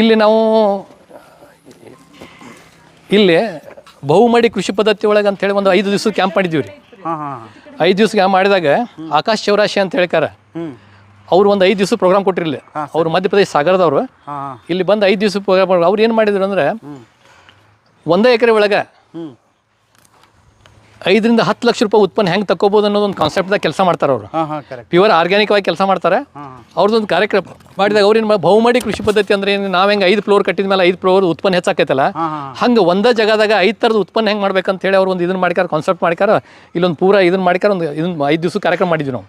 ಇಲ್ಲಿ ನಾವು ಇಲ್ಲಿ ಬಹುಮಡಿ ಕೃಷಿ ಪದ್ಧತಿ ಒಳಗೆ ಅಂತೇಳಿ ಒಂದು ಐದು ದಿವಸ ಕ್ಯಾಂಪ್ ಮಾಡಿದ್ವಿ ರೀ. ಹಾಂ ಹಾಂ ಐದು ದಿವಸ ಕ್ಯಾಂಪ್ ಮಾಡಿದಾಗ ಆಕಾಶ್ ಚೌರಾಶಿ ಅಂತ ಹೇಳ್ಕಾರ. ಹ್ಞೂ ಅವ್ರು ಒಂದು ಐದು ದಿವಸ ಪ್ರೋಗ್ರಾಮ್ ಕೊಟ್ಟಿರಲಿ ಅವ್ರು ಮಧ್ಯಪ್ರದೇಶ ಸಾಗರದವರು. ಹಾಂ ಇಲ್ಲಿ ಬಂದು ಐದು ದಿವಸ ಪ್ರೋಗ್ರಾಮ್ ಅವ್ರು ಏನು ಮಾಡಿದ್ರು ಅಂದ್ರೆ ಒಂದೇ ಎಕರೆ ಒಳಗೆ ಐದರಿಂದ ಹತ್ತು ಲಕ್ಷ ರೂಪಾಯಿ ಉತ್ಪನ್ನ ಹೆಂಗೆ ತಗೋಬೋದು ಅನ್ನೋದು ಒಂದು ಕಾನ್ಸೆಪ್ಟ್ದಾಗ ಕೆಲಸ ಮಾಡ್ತಾರೆ ಅವರು. ಪ್ಯೂರ್ ಆರ್ಗ್ಯಾನಿಕ್ ಆಗಿ ಕೆಲಸ ಮಾಡ್ತಾರೆ. ಅವ್ರದ್ದೊಂದು ಕಾರ್ಯಕ್ರಮ ಮಾಡಿದಾಗ ಅವ್ರೇನು ಬಹುಮಡಿ ಕೃಷಿ ಪದ್ಧತಿ ಅಂದ್ರೆ ಏನು ನಾವು ಹೆಂಗೆ ಐದು ಫ್ಲೋರ್ ಕಟ್ಟಿದ ಮೇಲೆ ಐದು ಫ್ಲೋರ್ ಉತ್ಪನ್ನ ಹೆಚ್ಚಾಕೈತಲ್ಲ ಹಂಗ ಒಂದೇ ಜಾಗದಾಗ ಐದು ಥರದ ಉತ್ಪನ್ನ ಹೆಂಗೆ ಮಾಡ್ಬೇಕಂತ ಹೇಳಿ ಅವ್ರು ಒಂದು ಇದನ್ನ ಮಾಡಿಕಾರ ಕಾನ್ಸೆಪ್ಟ್ ಮಾಡಿಕಾರ ಇಲ್ಲೊಂದು ಪೂರ ಇದನ್ನ ಮಾಡಿಕಾರ ಒಂದು ಇದನ್ನ ಐದು ದಿವಸ ಕಾರ್ಯಕ್ರಮ ಮಾಡಿದ್ವಿ ನಾವು.